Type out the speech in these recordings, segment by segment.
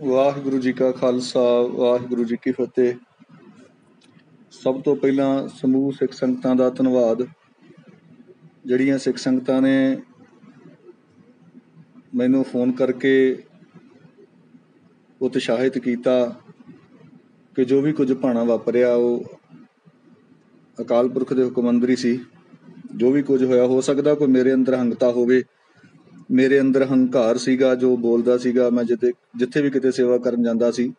ਵਾਹਿਗੁਰੂ ਜੀ ਕਾ ਖਾਲਸਾ, ਵਾਹਿਗੁਰੂ ਜੀ ਕੀ ਫਤਿਹ। ਸਭ ਤੋਂ ਪਹਿਲਾਂ ਸਮੂਹ ਸਿੱਖ ਸੰਗਤਾਂ ਦਾ ਧੰਨਵਾਦ। ਜਿਹੜੀਆਂ ਸਿੱਖ ਸੰਗਤਾਂ ਨੇ ਮੈਨੂੰ ਫੋਨ ਕਰਕੇ ਉਤਸ਼ਾਹਿਤ ਕੀਤਾ ਕਿ ਜੋ ਵੀ ਕੁਝ ਭਾਣਾ ਵਾਪਰਿਆ, ਉਹ ਅਕਾਲ ਪੁਰਖ ਦੇ ਹੁਕਮੰਦਰੀ ਸੀ। ਜੋ ਵੀ ਕੁਝ ਹੋਇਆ, ਹੋ ਸਕਦਾ ਕੋਈ ਮੇਰੇ ਅੰਦਰ ਹੰਗਤਾ ਹੋਵੇ। ਮੇਰੇ ਅੰਦਰ ਹੰਕਾਰ ਸੀਗਾ, ਜੋ ਬੋਲਦਾ ਸੀਗਾ, ਮੈਂ ਜਿੱਥੇ ਜਿੱਥੇ ਵੀ ਕਿਤੇ ਸੇਵਾ ਕਰਨ ਜਾਂਦਾ ਸੀ,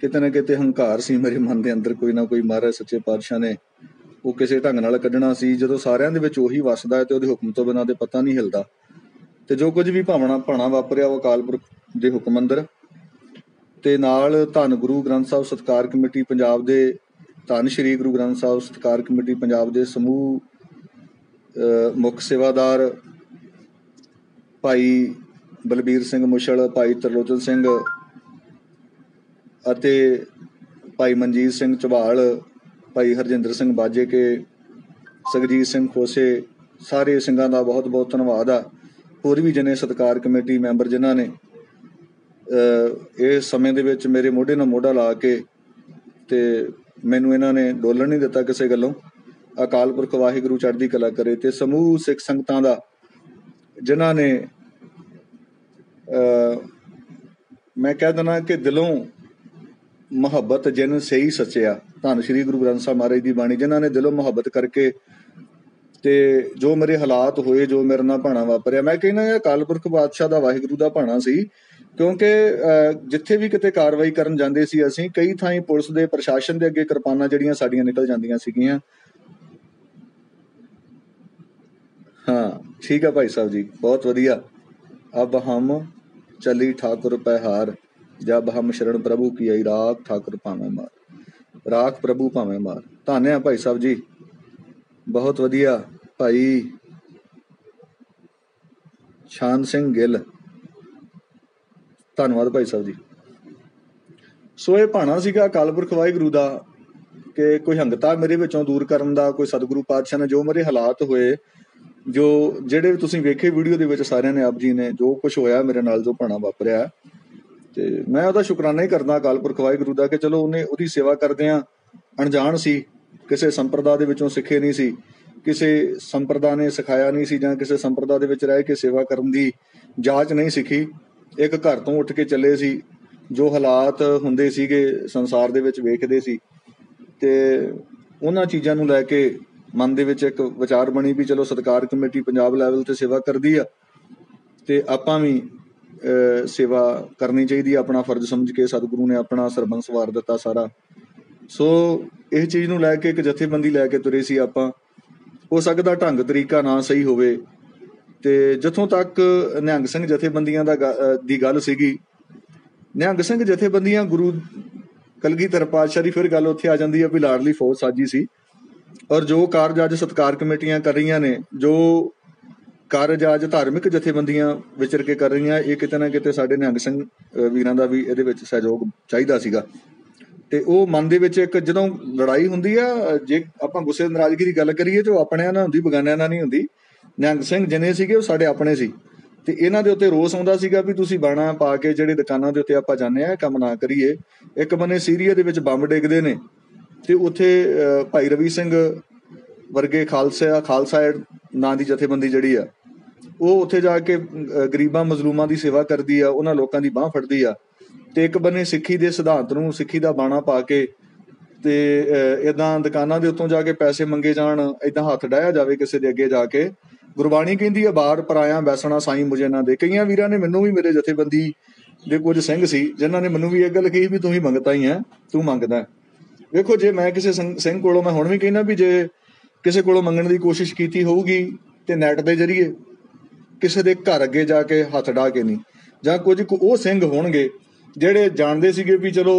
ਕਿਤੇ ਨਾ ਕਿਤੇ ਹੰਕਾਰ ਸੀ ਮੇਰੇ ਮਨ ਦੇ ਅੰਦਰ, ਕੋਈ ਨਾ ਕੋਈ ਮਹਾਰਾਜ, ਸੱਚੇ ਪਾਤਸ਼ਾਹ ਨੇ ਉਹ ਕਿਸੇ ਢੰਗ ਨਾਲ ਕੱਢਣਾ ਸੀ। ਜਦੋਂ ਸਾਰਿਆਂ ਦੇ ਵਿੱਚ ਉਹੀ ਵਸਦਾ ਹੈ ਤੇ ਉਹਦੇ ਹੁਕਮ ਤੋਂ ਬਿਨਾਂ ਤੇ ਪਤਾ ਨਹੀਂ ਹਿਲਦਾ। ਤੇ ਜੋ ਕੁਝ ਵੀ ਭਾਵਨਾ, ਭਾਣਾ ਵਾਪਰਿਆ, ਉਹ ਅਕਾਲ ਪੁਰਖ ਦੇ ਹੁਕਮ ਅੰਦਰ। ਤੇ ਨਾਲ ਧੰਨ ਗੁਰੂ ਗ੍ਰੰਥ ਸਾਹਿਬ ਸਤਕਾਰ ਕਮੇਟੀ ਪੰਜਾਬ ਦੇ, ਧੰਨ ਸ਼੍ਰੀ ਗੁਰੂ ਗ੍ਰੰਥ ਸਾਹਿਬ ਸਤਕਾਰ ਕਮੇਟੀ ਪੰਜਾਬ ਦੇ ਸਮੂਹ, ਅਹ ਮੁੱਖ ਸੇਵਾਦਾਰ ਭਾਈ ਬਲਬੀਰ ਸਿੰਘ ਮੁਸ਼ਲ, ਭਾਈ ਤਰਲੋਚਨ ਸਿੰਘ ਅਤੇ ਭਾਈ ਮਨਜੀਤ ਸਿੰਘ ਚਵਾਲ, ਭਾਈ ਹਰਜਿੰਦਰ ਸਿੰਘ ਬਾਜੇ ਕੇ, ਸਗਜੀਤ ਸਿੰਘ ਖੋਸੇ, ਸਾਰੇ ਸਿੰਘਾਂ ਦਾ ਬਹੁਤ ਬਹੁਤ ਧੰਨਵਾਦ ਆ। ਹੋਰ ਵੀ ਜਨੇ ਸਤਕਾਰ ਕਮੇਟੀ ਮੈਂਬਰ ਜਿਨ੍ਹਾਂ ਨੇ, ਅਹ ਇਸ ਸਮੇਂ ਦੇ ਵਿੱਚ ਮੇਰੇ ਮੋਢੇ ਨਾਲ ਮੋਢਾ ਲਾ ਕੇ ਤੇ ਮੈਨੂੰ ਇਹਨਾਂ ਨੇ ਡੋਲਣ ਨਹੀਂ ਦਿੱਤਾ ਕਿਸੇ ਗੱਲੋਂ। ਅਕਾਲ ਪੁਰਖ ਵਾਹਿਗੁਰੂ ਚੜ੍ਹਦੀ ਕਲਾ ਕਰੇ ਤੇ ਸਮੂਹ ਸਿੱਖ ਸੰਗਤਾਂ ਦਾ ਜਿਨ੍ਹਾਂ ਨੇ ਅ ਮੈਂ ਕਹਿ ਦਣਾ ਕਿ ਦਿਲੋਂ ਮੁਹੱਬਤ ਜਿਨ ਸਹੀ ਸੱਚਿਆ ਧੰਨ ਸ਼੍ਰੀ ਗੁਰੂ ਗ੍ਰੰਥ ਸਾਹਿਬ ਮਹਾਰਾਜ ਦੀ ਬਾਣੀ ਜਿਨ੍ਹਾਂ ਨੇ ਦਿਲੋਂ ਮੁਹੱਬਤ ਕਰਕੇ ਤੇ ਜੋ ਮੇਰੇ ਹਾਲਾਤ ਹੋਏ ਜੋ ਮੇਰੇ ਨਾਲ ਭਾਣਾ ਵਾਪਰਿਆ ਮੈਂ ਕਹਿੰਦਾ ਇਹ ਅਕਾਲ ਪੁਰਖ ਬਾਦਸ਼ਾਹ ਦਾ ਵਾਹਿਗੁਰੂ ਦਾ ਭਾਣਾ ਸੀ ਕਿਉਂਕਿ ਅ, ਜਿੱਥੇ ਵੀ ਕਿਤੇ ਕਾਰਵਾਈ ਕਰਨ ਜਾਂਦੇ ਸੀ ਅਸੀਂ ਕਈ ਥਾਈਂ ਪੁਲਿਸ ਦੇ ਪ੍ਰਸ਼ਾਸਨ ਦੇ ਅੱਗੇ ਕਿਰਪਾਨਾਂ ਜਿਹੜੀਆਂ ਸਾਡੀਆਂ ਨਿਕਲ ਜਾਂਦੀਆਂ ਸੀਗੀਆਂ ਹਾਂ, ਠੀਕ ਹੈ ਭਾਈ ਸਾਹਿਬ ਜੀ, ਬਹੁਤ ਵਧੀਆ। ਅਬ ਹਮ ਚਲੀ ਠਾਕੁਰ ਪਹਿਹਾਰ ਜਬ ਹਮ ਸ਼ਰਣ ਪ੍ਰਭੂ ਕੀ ਆਈ ਰਾਖ, ਠਾਕੁਰ ਭਾਵੇਂ ਮਾਰ। ਰਾਖ ਪ੍ਰਭੂ ਭਾਵੇਂ ਮਾਰ। ਧੰਨਿਆ ਭਾਈ ਸਾਹਿਬ ਜੀ, ਬਹੁਤ ਵਧੀਆ। ਭਾਈ ਸ਼ਾਨ ਸਿੰਘ ਗਿੱਲ, ਧੰਨਵਾਦ ਭਾਈ ਸਾਹਿਬ ਜੀ। ਸੋ ਇਹ ਭਾਣਾ ਸੀਗਾ ਕਾਲਪੁਰਖ ਵਾਹਿਗੁਰੂ ਦਾ, ਕਿ ਕੋਈ ਹੰਗਤਾ ਮੇਰੇ ਵਿੱਚੋਂ ਦੂਰ ਕਰਨ ਦਾ, ਕੋਈ ਸਤਿਗੁਰੂ ਪਾਤਸ਼ਾਹ ਨੇ ਜੋ ਮੇਰੇ ਹਾਲਾਤ ਹੋਏ ਜੋ ਜਿਹੜੇ ਵੀ ਤੁਸੀਂ ਵੇਖੇ ਵੀਡੀਓ ਦੇ ਵਿੱਚ ਸਾਰਿਆਂ ਨੇ ਆਪ ਜੀ ਨੇ ਜੋ ਕੁਝ ਹੋਇਆ ਮੇਰੇ ਨਾਲ ਜੋ ਭਾਣਾ ਵਾਪਰਿਆ ਤੇ ਮੈਂ ਉਹਦਾ ਸ਼ੁਕਰਾਨਾ ਹੀ ਕਰਦਾ ਅਕਾਲ ਪੁਰਖ ਵਾਹਿਗੁਰੂ ਦਾ ਕਿ ਚਲੋ ਉਹਨੇ ਉਹਦੀ ਸੇਵਾ ਕਰਦੇ ਆ ਅਣਜਾਣ ਸੀ, ਕਿਸੇ ਸੰਪਰਦਾ ਦੇ ਵਿੱਚੋਂ ਸਿੱਖੇ ਨਹੀਂ ਸੀ, ਕਿਸੇ ਸੰਪਰਦਾ ਨੇ ਸਿਖਾਇਆ ਨਹੀਂ ਸੀ ਜਾਂ ਕਿਸੇ ਸੰਪਰਦਾ ਦੇ ਵਿੱਚ ਰਹਿ ਕੇ ਸੇਵਾ ਕਰਨ ਦੀ ਜਾਂਚ ਨਹੀਂ ਸਿੱਖੀ, ਇੱਕ ਘਰ ਤੋਂ ਉੱਠ ਕੇ ਚੱਲੇ ਸੀ, ਜੋ ਹਾਲਾਤ ਹੁੰਦੇ ਸੀਗੇ ਸੰਸਾਰ ਦੇ ਵਿੱਚ ਵੇਖਦੇ ਸੀ, ਤੇ ਉਹਨਾਂ ਚੀਜ਼ਾਂ ਨੂੰ ਲੈ ਕੇ ਮਨ ਦੇ ਵਿੱਚ ਇੱਕ ਵਿਚਾਰ ਬਣੀ ਵੀ ਚਲੋ ਸਤਕਾਰ ਕਮੇਟੀ ਪੰਜਾਬ ਲੈਵਲ ਤੇ ਸੇਵਾ ਕਰਦੀ ਆ ਤੇ ਆਪਾਂ ਵੀ ਅਹ, ਸੇਵਾ ਕਰਨੀ ਚਾਹੀਦੀ ਆ ਆਪਣਾ ਫਰਜ਼ ਸਮਝ ਕੇ ਸਤਿਗੁਰੂ ਨੇ ਆਪਣਾ ਸਰਬੰਸ ਵਾਰ ਦਿੱਤਾ ਸਾਰਾ। ਸੋ ਇਹ ਚੀਜ਼ ਨੂੰ ਲੈ ਕੇ ਇੱਕ ਜਥੇਬੰਦੀ ਲੈ ਕੇ ਤੁਰੇ ਸੀ ਆਪਾਂ। ਹੋ ਸਕਦਾ ਢੰਗ ਤਰੀਕਾ ਨਾ ਸਹੀ ਹੋਵੇ। ਤੇ ਜਿੱਥੋਂ ਤੱਕ ਨਿਹੰਗ ਸਿੰਘ ਜਥੇਬੰਦੀਆਂ ਦਾ ਦੀ ਗੱਲ ਸੀਗੀ ਨਿਹੰਗ ਸਿੰਘ ਜਥੇਬੰਦੀਆਂ ਗੁਰੂ ਕਲਗੀਧਰ ਪਾਤਸ਼ਾਹ ਦੀ ਫਿਰ ਗੱਲ ਉੱਥੇ ਆ ਜਾਂਦੀ ਹੈ ਵੀ ਲਾਡਲੀ ਫੌਜ ਸਾਜੀ ਸੀ। ਔਰ ਜੋ ਕਾਰਜ ਅੱਜ ਸਤਕਾਰ ਕਮੇਟੀਆਂ ਕਰ ਰਹੀਆਂ ਨੇ, ਜੋ ਕਾਰਜ ਅੱਜ ਧਾਰਮਿਕ ਜਥੇਬੰਦੀਆਂ ਵਿਚਰ ਕੇ ਕਰ ਰਹੀਆਂ, ਇਹ ਕਿਤੇ ਨਾ ਕਿਤੇ ਸਾਡੇ ਨਿਹੰਗ ਸਿੰਘ ਵੀਰਾਂ ਦਾ ਵੀ ਇਹਦੇ ਵਿੱਚ ਸਹਿਯੋਗ ਚਾਹੀਦਾ ਸੀਗਾ। ਤੇ ਉਹ ਮਨ ਦੇ ਵਿੱਚ ਇੱਕ ਜਦੋਂ ਲੜਾਈ ਹੁੰਦੀ ਆ, ਜੇ ਆਪਾਂ ਗੁੱਸੇ ਨਾਰਾਜ਼ਗੀ ਦੀ ਗੱਲ ਕਰੀਏ ਤੇ ਉਹ ਆਪਣਿਆਂ ਨਾਲ ਹੁੰਦੀ, ਬਗਾਨਿਆਂ ਨਾਲ ਨਹੀਂ ਹੁੰਦੀ, ਨਿਹੰਗ ਸਿੰਘ ਜਿੰਨੇ ਸੀਗੇ ਉਹ ਸਾਡੇ ਆਪਣੇ ਸੀ। ਤੇ ਇਹਨਾਂ ਦੇ ਉੱਤੇ ਰੋਸ ਆਉਂਦਾ ਸੀਗਾ ਵੀ ਤੁਸੀਂ ਬਾਣਾ ਪਾ ਕੇ ਜਿਹੜੇ ਦੁਕਾਨਾਂ ਦੇ ਉੱਤੇ ਆਪਾਂ ਜਾਂਦੇ ਆ ਕੰਮ ਨਾ ਕਰੀਏ। ਇੱਕ ਬੰਨੇ ਸੀਰੀਆ ਦੇ ਵਿੱਚ ਬੰਬ ਡੇਗਦੇ ਨੇ। ਤੇ ਉੱਥੇ ਭਾਈ ਰਵੀ ਸਿੰਘ ਵਰਗੇ ਖਾਲਸਾ ਖਾਲਸਾ ਨਾਂ ਦੀ ਜਥੇਬੰਦੀ ਜਿਹੜੀ ਆ, ਉਹ ਉੱਥੇ ਜਾ ਕੇ ਗਰੀਬਾਂ ਮਜ਼ਲੂਮਾਂ ਦੀ ਸੇਵਾ ਕਰਦੀ ਆ, ਉਹਨਾਂ ਲੋਕਾਂ ਦੀ ਬਾਹ ਫੜਦੀ ਆ ਤੇ ਇੱਕ ਬੰਨੇ ਸਿੱਖੀ ਦੇ ਸਿਧਾਂਤ ਨੂੰ, ਸਿੱਖੀ ਦਾ ਬਾਣਾ ਪਾ ਕੇ ਤੇ ਇਦਾਂ ਦੁਕਾਨਾਂ ਦੇ ਉੱਤੋਂ ਜਾ ਕੇ ਪੈਸੇ ਮੰਗੇ ਜਾਣ ਇਦਾਂ ਹੱਥ ਡਾਇਆ ਜਾਵੇ ਕਿਸੇ ਦੇ ਅੱਗੇ ਜਾ ਕੇ। ਗੁਰਬਾਣੀ ਕਹਿੰਦੀ ਆ ਬਾਹਰ ਪਰਾਇਆ ਬੈਸਣਾ ਸਾਈਂ ਮੁਝੇ ਨਾ ਦੇ। ਕਈਆਂ ਵੀਰਾਂ ਨੇ ਮੈਨੂੰ ਵੀ ਮੇਰੇ ਜਥੇਬੰਦੀ ਦੇ ਕੁਝ ਸਿੰਘ ਸੀ, ਜਿਨ੍ਹਾਂ ਨੇ ਮੈਨੂੰ ਵੀ ਇਹ ਗੱਲ ਕਹੀ ਵੀ ਤੂੰ ਹੀ ਮੰਗਤਾ ਹੀ ਹੈ, ਤੂੰ ਮੰਗਦਾ ਵੇਖੋ, ਜੇ ਮੈਂ ਕਿਸੇ ਸਿੰਘ ਕੋਲੋਂ, ਮੈਂ ਹੁਣ ਵੀ ਕਹਿੰਦਾ ਵੀ ਜੇ ਕਿਸੇ ਕੋਲੋਂ ਮੰਗਣ ਦੀ ਕੋਸ਼ਿਸ਼ ਕੀਤੀ ਹੋਊਗੀ ਤੇ ਨੈਟ ਦੇ ਜ਼ਰੀਏ, ਕਿਸੇ ਦੇ ਘਰ ਅੱਗੇ ਜਾ ਕੇ ਹੱਥ ਢਾ ਕੇ ਨਹੀਂ। ਜਾਂ ਕੁਝ ਉਹ ਸਿੰਘ ਹੋਣਗੇ ਜਿਹੜੇ ਜਾਣਦੇ ਸੀਗੇ ਵੀ ਚਲੋ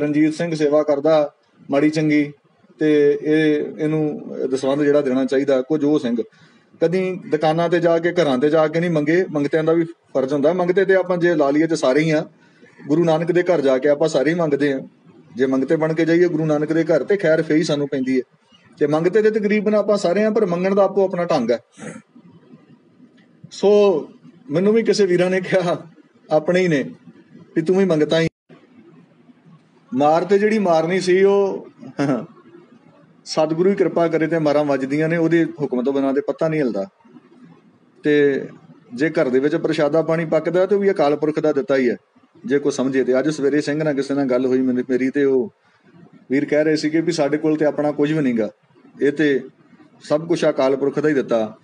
ਰਣਜੀਤ ਸਿੰਘ ਸੇਵਾ ਕਰਦਾ ਮਾੜੀ ਚੰਗੀ ਤੇ ਇਹ, ਇਹਨੂੰ ਦਸਵੰਧ ਜਿਹੜਾ ਦੇਣਾ ਚਾਹੀਦਾ, ਕੁਝ ਉਹ ਸਿੰਘ। ਕਦੀ ਦੁਕਾਨਾਂ ਤੇ ਜਾ ਕੇ, ਘਰਾਂ ਤੇ ਜਾ ਕੇ ਨਹੀਂ ਮੰਗੇ, ਮੰਗਤਿਆਂ ਦਾ ਵੀ ਫਰਜ਼ ਹੁੰਦਾ। ਮੰਗਤੇ ਤੇ ਆਪਾਂ ਜੇ ਲਾ ਲਈਏ ਤੇ ਸਾਰੇ ਹੀ ਆ। ਗੁਰੂ ਨਾਨਕ ਦੇ ਘਰ ਜਾ ਕੇ ਆਪਾਂ ਸਾਰੇ ਹੀ ਮੰਗਦੇ ਆ। ਜੇ ਮੰਗਤੇ ਬਣ ਕੇ ਜਾਈਏ, ਗੁਰੂ ਨਾਨਕ ਦੇ ਘਰ ਤੇ ਖੈਰ ਫੇਈ ਸਾਨੂੰ ਪੈਂਦੀ ਹੈ। ਤੇ ਮੰਗਤੇ ਤੇ ਤਕਰੀਬਨ ਆਪਾਂ ਸਾਰੇ ਆ, ਪਰ ਮੰਗਣ ਦਾ ਆਪੋ ਆਪਣਾ ਢੰਗ ਹੈ। ਸੋ ਮੈਨੂੰ ਵੀ ਕਿਸੇ ਵੀਰਾਂ ਨੇ ਕਿਹਾ, ਆਪਣੇ ਹੀ ਨੇ, ਵੀ ਤੂੰ ਵੀ ਮੰਗਤਾ ਹੀ। ਮਾਰ ਤੇ ਜਿਹੜੀ ਮਾਰਨੀ ਸੀ, ਉਹ ਸਤਿਗੁਰੂ ਹੀ ਕਿਰਪਾ ਕਰੇ ਤੇ ਮਾਰਾਂ ਵੱਜਦੀਆਂ ਨੇ, ਉਹਦੇ ਹੁਕਮ ਤੋਂ ਬਿਨਾਂ ਤੇ ਪਤਾ ਨਹੀਂ ਹਿਲਦਾ। ਤੇ ਜੇ ਘਰ ਦੇ ਵਿੱਚ ਪ੍ਰਸ਼ਾਦਾ ਪਾਣੀ ਪੱਕਦਾ, ਤੇ ਉਹ ਵੀ ਅਕਾਲ ਪੁਰਖ ਦਾ ਦਿੱਤਾ ਹੀ ਹੈ। ਜੇ ਕੋ ਸਮਝੇ ਤੇ ਅੱਜ ਸਵੇਰੇ ਸਿੰਘ ਨਾਲ ਕਿਸੇ ਨਾਲ ਗੱਲ ਹੋਈ ਮੇਰੀ ਤੇ ਉਹ ਵੀਰ ਕਹਿ ਰਹੇ ਸੀਗੇ ਵੀ ਸਾਡੇ ਕੋਲ ਤੇ ਆਪਣਾ ਕੁਝ ਵੀ ਨਹੀਂਗਾ ਇਹ ਤੇ ਸਭ ਕੁਝ ਅਕਾਲ ਪੁਰਖ ਦਾ ਹੀ ਦਿੱਤਾ।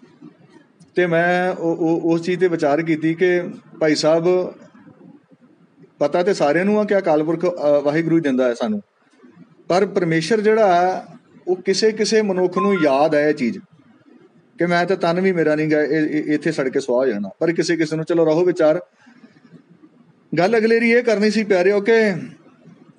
ਤੇ ਮੈਂ ਉਹ ਉਸ ਚੀਜ਼ ਤੇ ਵਿਚਾਰ ਕੀਤੀ ਕਿ ਭਾਈ ਸਾਹਿਬ, ਪਤਾ ਤੇ ਸਾਰਿਆਂ ਨੂੰ ਆ ਕਿ ਅਕਾਲ ਪੁਰਖ ਵਾਹਿਗੁਰੂ ਦਿੰਦਾ ਹੈ ਸਾਨੂੰ। ਪਰ ਪਰਮੇਸ਼ਰ ਜਿਹੜਾ ਹੈ, ਉਹ ਕਿਸੇ ਕਿਸੇ ਮਨੁੱਖ ਨੂੰ ਯਾਦ ਹੈ ਇਹ ਚੀਜ਼। ਕਿ ਮੈਂ ਤਾਂ ਤਨ ਵੀ ਮੇਰਾ ਨਹੀਂ ਗਾ ਇਹ- ਇੱਥੇ ਸੜ ਕੇ ਸੁਆਹ ਜਾਣਾ। ਪਰ ਕਿਸੇ ਕਿਸੇ ਨੂੰ, ਚਲੋ ਰਹੋ ਵਿਚਾਰ ਗੱਲ ਅਗਲੇਰੀ ਇਹ ਕਰਨੀ ਸੀ ਪਿਆਰਿਓ ਕਿ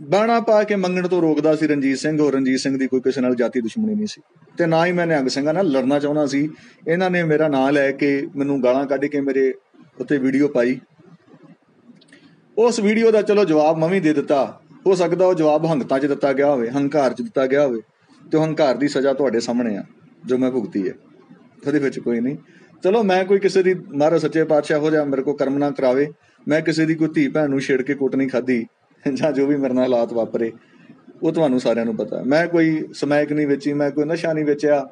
ਬਾਣਾ ਪਾ ਕੇ ਮੰਗਣ ਤੋਂ ਰੋਕਦਾ ਸੀ ਰਣਜੀਤ ਸਿੰਘ, ਹੋਰ ਰਣਜੀਤ ਸਿੰਘ ਦੀ ਕੋਈ ਕਿਸੇ ਨਾਲ ਜਾਤੀ ਦੁਸ਼ਮਣੀ ਨਹੀਂ ਸੀ। ਤੇ ਨਾ ਹੀ ਮੈਂ ਨਿਹੰਗ ਸਿੰਘਾਂ ਨਾਲ ਲੜਨਾ ਚਾਹੁੰਦਾ ਸੀ। ਇਹਨਾਂ ਨੇ ਮੇਰਾ ਨਾਂ ਲੈ ਕੇ ਮੈਨੂੰ ਗਾਲਾਂ ਕੱਢ ਕੇ ਮੇਰੇ ਉੱਤੇ ਵੀਡੀਓ ਪਾਈ। ਉਸ ਵੀਡੀਓ ਦਾ ਚਲੋ ਜਵਾਬ ਮੈਂ ਵੀ ਦੇ ਦਿੱਤਾ। ਹੋ ਸਕਦਾ ਉਹ ਜਵਾਬ ਹੰਗਤਾ 'ਚ ਦਿੱਤਾ ਗਿਆ ਹੋਵੇ, ਹੰਕਾਰ 'ਚ ਦਿੱਤਾ ਗਿਆ ਹੋਵੇ। ਤੇ ਉਹ ਹੰਕਾਰ ਦੀ ਸਜ਼ਾ ਤੁਹਾਡੇ ਸਾਹਮਣੇ ਆ, ਜੋ ਮੈਂ ਭੁਗਤੀ ਹੈ। ਉਹਦੇ ਵਿੱਚ ਕੋਈ ਨਹੀਂ। ਚਲੋ, ਮੈਂ ਕੋਈ ਕਿਸੇ ਦੀ ਮਹਾਰਾਜ ਸੱਚੇ ਪਾਤਸ਼ਾਹ ਹੋ ਜਾ ਮੇਰੇ ਕੋ ਕਰਮ ਨਾ ਕਰਾਵੇ, ਮੈਂ ਕਿਸੇ ਦੀ ਕੋਈ ਧੀ ਭੈਣ ਨੂੰ ਛੇੜ ਕੇ ਕੁੱਟ ਨਹੀਂ ਖਾਦੀ ਜਾਂ ਜੋ ਵੀ ਮੇਰੇ ਨਾਲ ਹਾਲਾਤ ਵਾਪਰੇ, ਉਹ ਤੁਹਾਨੂੰ ਸਾਰਿਆਂ ਨੂੰ ਪਤਾ। ਮੈਂ ਕੋਈ ਸਮੈਕ ਨਹੀਂ ਵੇਚੀ, ਮੈਂ ਕੋਈ ਨਸ਼ਾ ਨਹੀਂ ਵੇਚਿਆ।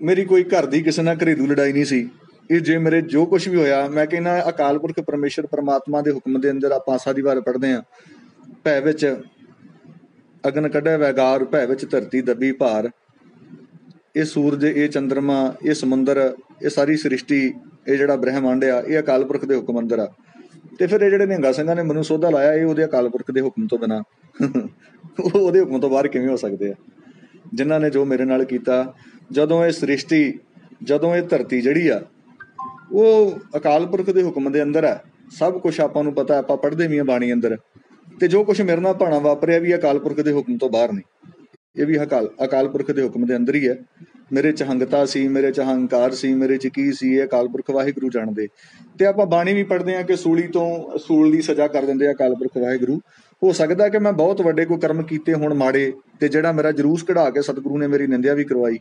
ਮੇਰੀ ਕੋਈ ਘਰ ਦੀ ਕਿਸੇ ਨਾਲ ਘਰੇਲੂ ਲੜਾਈ ਨਹੀਂ ਸੀ। ਇਹ ਜੇ ਮੇਰੇ ਜੋ ਕੁਝ ਵੀ ਹੋਇਆ, ਮੈਂ ਕਹਿੰਦਾ, ਅਕਾਲ ਪੁਰਖ ਪਰਮੇਸ਼ਰ ਪਰਮਾਤਮਾ ਦੇ ਹੁਕਮ ਦੇ ਅੰਦਰ ਆਪਾਂ ਸਾਦੀ ਵਾਰ ਪੜਦੇ ਆ ਭੈ ਵਿੱਚ ਅਗਨ ਕੱਢਿਆ ਵੈਗਾਰ, ਭੈ ਵਿੱਚ ਧਰਤੀ ਦੱਬੀ ਭਾਰ। ਇਹ ਸੂਰਜ, ਇਹ ਚੰ드ਰਮਾ ਇਹ ਸਮੁੰਦਰ, ਇਹ ਸਾਰੀ ਸ੍ਰਿਸ਼ਟੀ, ਇਹ ਜਿਹੜਾ ਬ੍ਰਹਿਮੰਡ ਆ, ਇਹ ਅਕਾਲ ਪੁਰਖ ਦੇ ਹੁਕਮ ਅੰਦਰ ਆ। ਤੇ ਫਿਰ ਇਹ ਜਿਹੜੇ ਨਿਹੰਗਾ ਸਿੰਘਾਂ ਨੇ ਮੈਨੂੰ ਸੋਧਾ ਲਾਇਆ, ਇਹ ਉਹਦੇ ਅਕਾਲ ਪੁਰਖ ਦੇ ਹੁਕਮ ਤੋਂ ਬਿਨਾ। ਉਹ ਉਹਦੇ ਹੁਕਮ ਤੋਂ ਬਾਹਰ ਕਿਵੇਂ ਹੋ ਸਕਦੇ ਆ? ਜਿਨ੍ਹਾਂ ਨੇ ਜੋ ਮੇਰੇ ਨਾਲ ਕੀਤਾ, ਜਦੋਂ ਇਹ ਸ੍ਰਿਸ਼ਟੀ, ਜਦੋਂ ਇਹ ਧਰਤੀ ਜਿਹੜੀ ਆ, ਉਹ ਅਕਾਲ ਪੁਰਖ ਦੇ ਹੁਕਮ ਦੇ ਅੰਦਰ ਆ। ਸਭ ਕੁਝ ਆਪਾਂ ਨੂੰ ਪਤਾ, ਆਪਾਂ ਪੜ੍ਹਦੇ ਵੀ ਆ ਬਾਣੀ ਅੰਦਰ। ਤੇ ਜੋ ਕੁਝ ਮੇਰੇ ਨਾਲ ਭਾਣਾ ਵਾਪਰਿਆ ਵੀ ਅਕਾਲ ਪੁਰਖ ਦੇ ਹੁਕਮ ਤੋਂ ਬਾਹਰ ਨਹੀਂ। ਇਹ ਵੀ ਅਕਾਲ ਅਕਾਲ ਪੁਰਖ ਦੇ ਹੁਕਮ ਦੇ ਅੰਦਰ ਹੀ ਹੈ। ਮੇਰੇ ਚ ਹੰਗਤਾ ਸੀ, ਮੇਰੇ ਚ ਹੰਕਾਰ ਸੀ, ਮੇਰੇ ਚ ਕੀ ਸੀ, ਇਹ ਅਕਾਲ ਪੁਰਖ ਵਾਹਿਗੁਰੂ ਜਾਣਦੇ। ਤੇ ਆਪਾਂ ਬਾਣੀ ਵੀ ਪੜ੍ਹਦੇ ਆ ਕਿ ਸੂਲੀ ਤੋਂ ਸੂਲ ਦੀ ਸਜ਼ਾ ਕਰ ਦਿੰਦੇ ਆ ਅਕਾਲ ਪੁਰਖ ਵਾਹਿਗੁਰੂ। ਹੋ ਸਕਦਾ ਕਿ ਮੈਂ ਬਹੁਤ ਵੱਡੇ ਕੋਈ ਕਰਮ ਕੀਤੇ ਹੁਣ ਮਾੜੇ ਤੇ ਜਿਹੜਾ ਮੇਰਾ ਜਲੂਸ ਕਢਾ ਕੇ ਸਤਿਗੁਰੂ ਨੇ ਮੇਰੀ ਨਿੰਦਿਆ ਵੀ ਕਰਵਾਈ।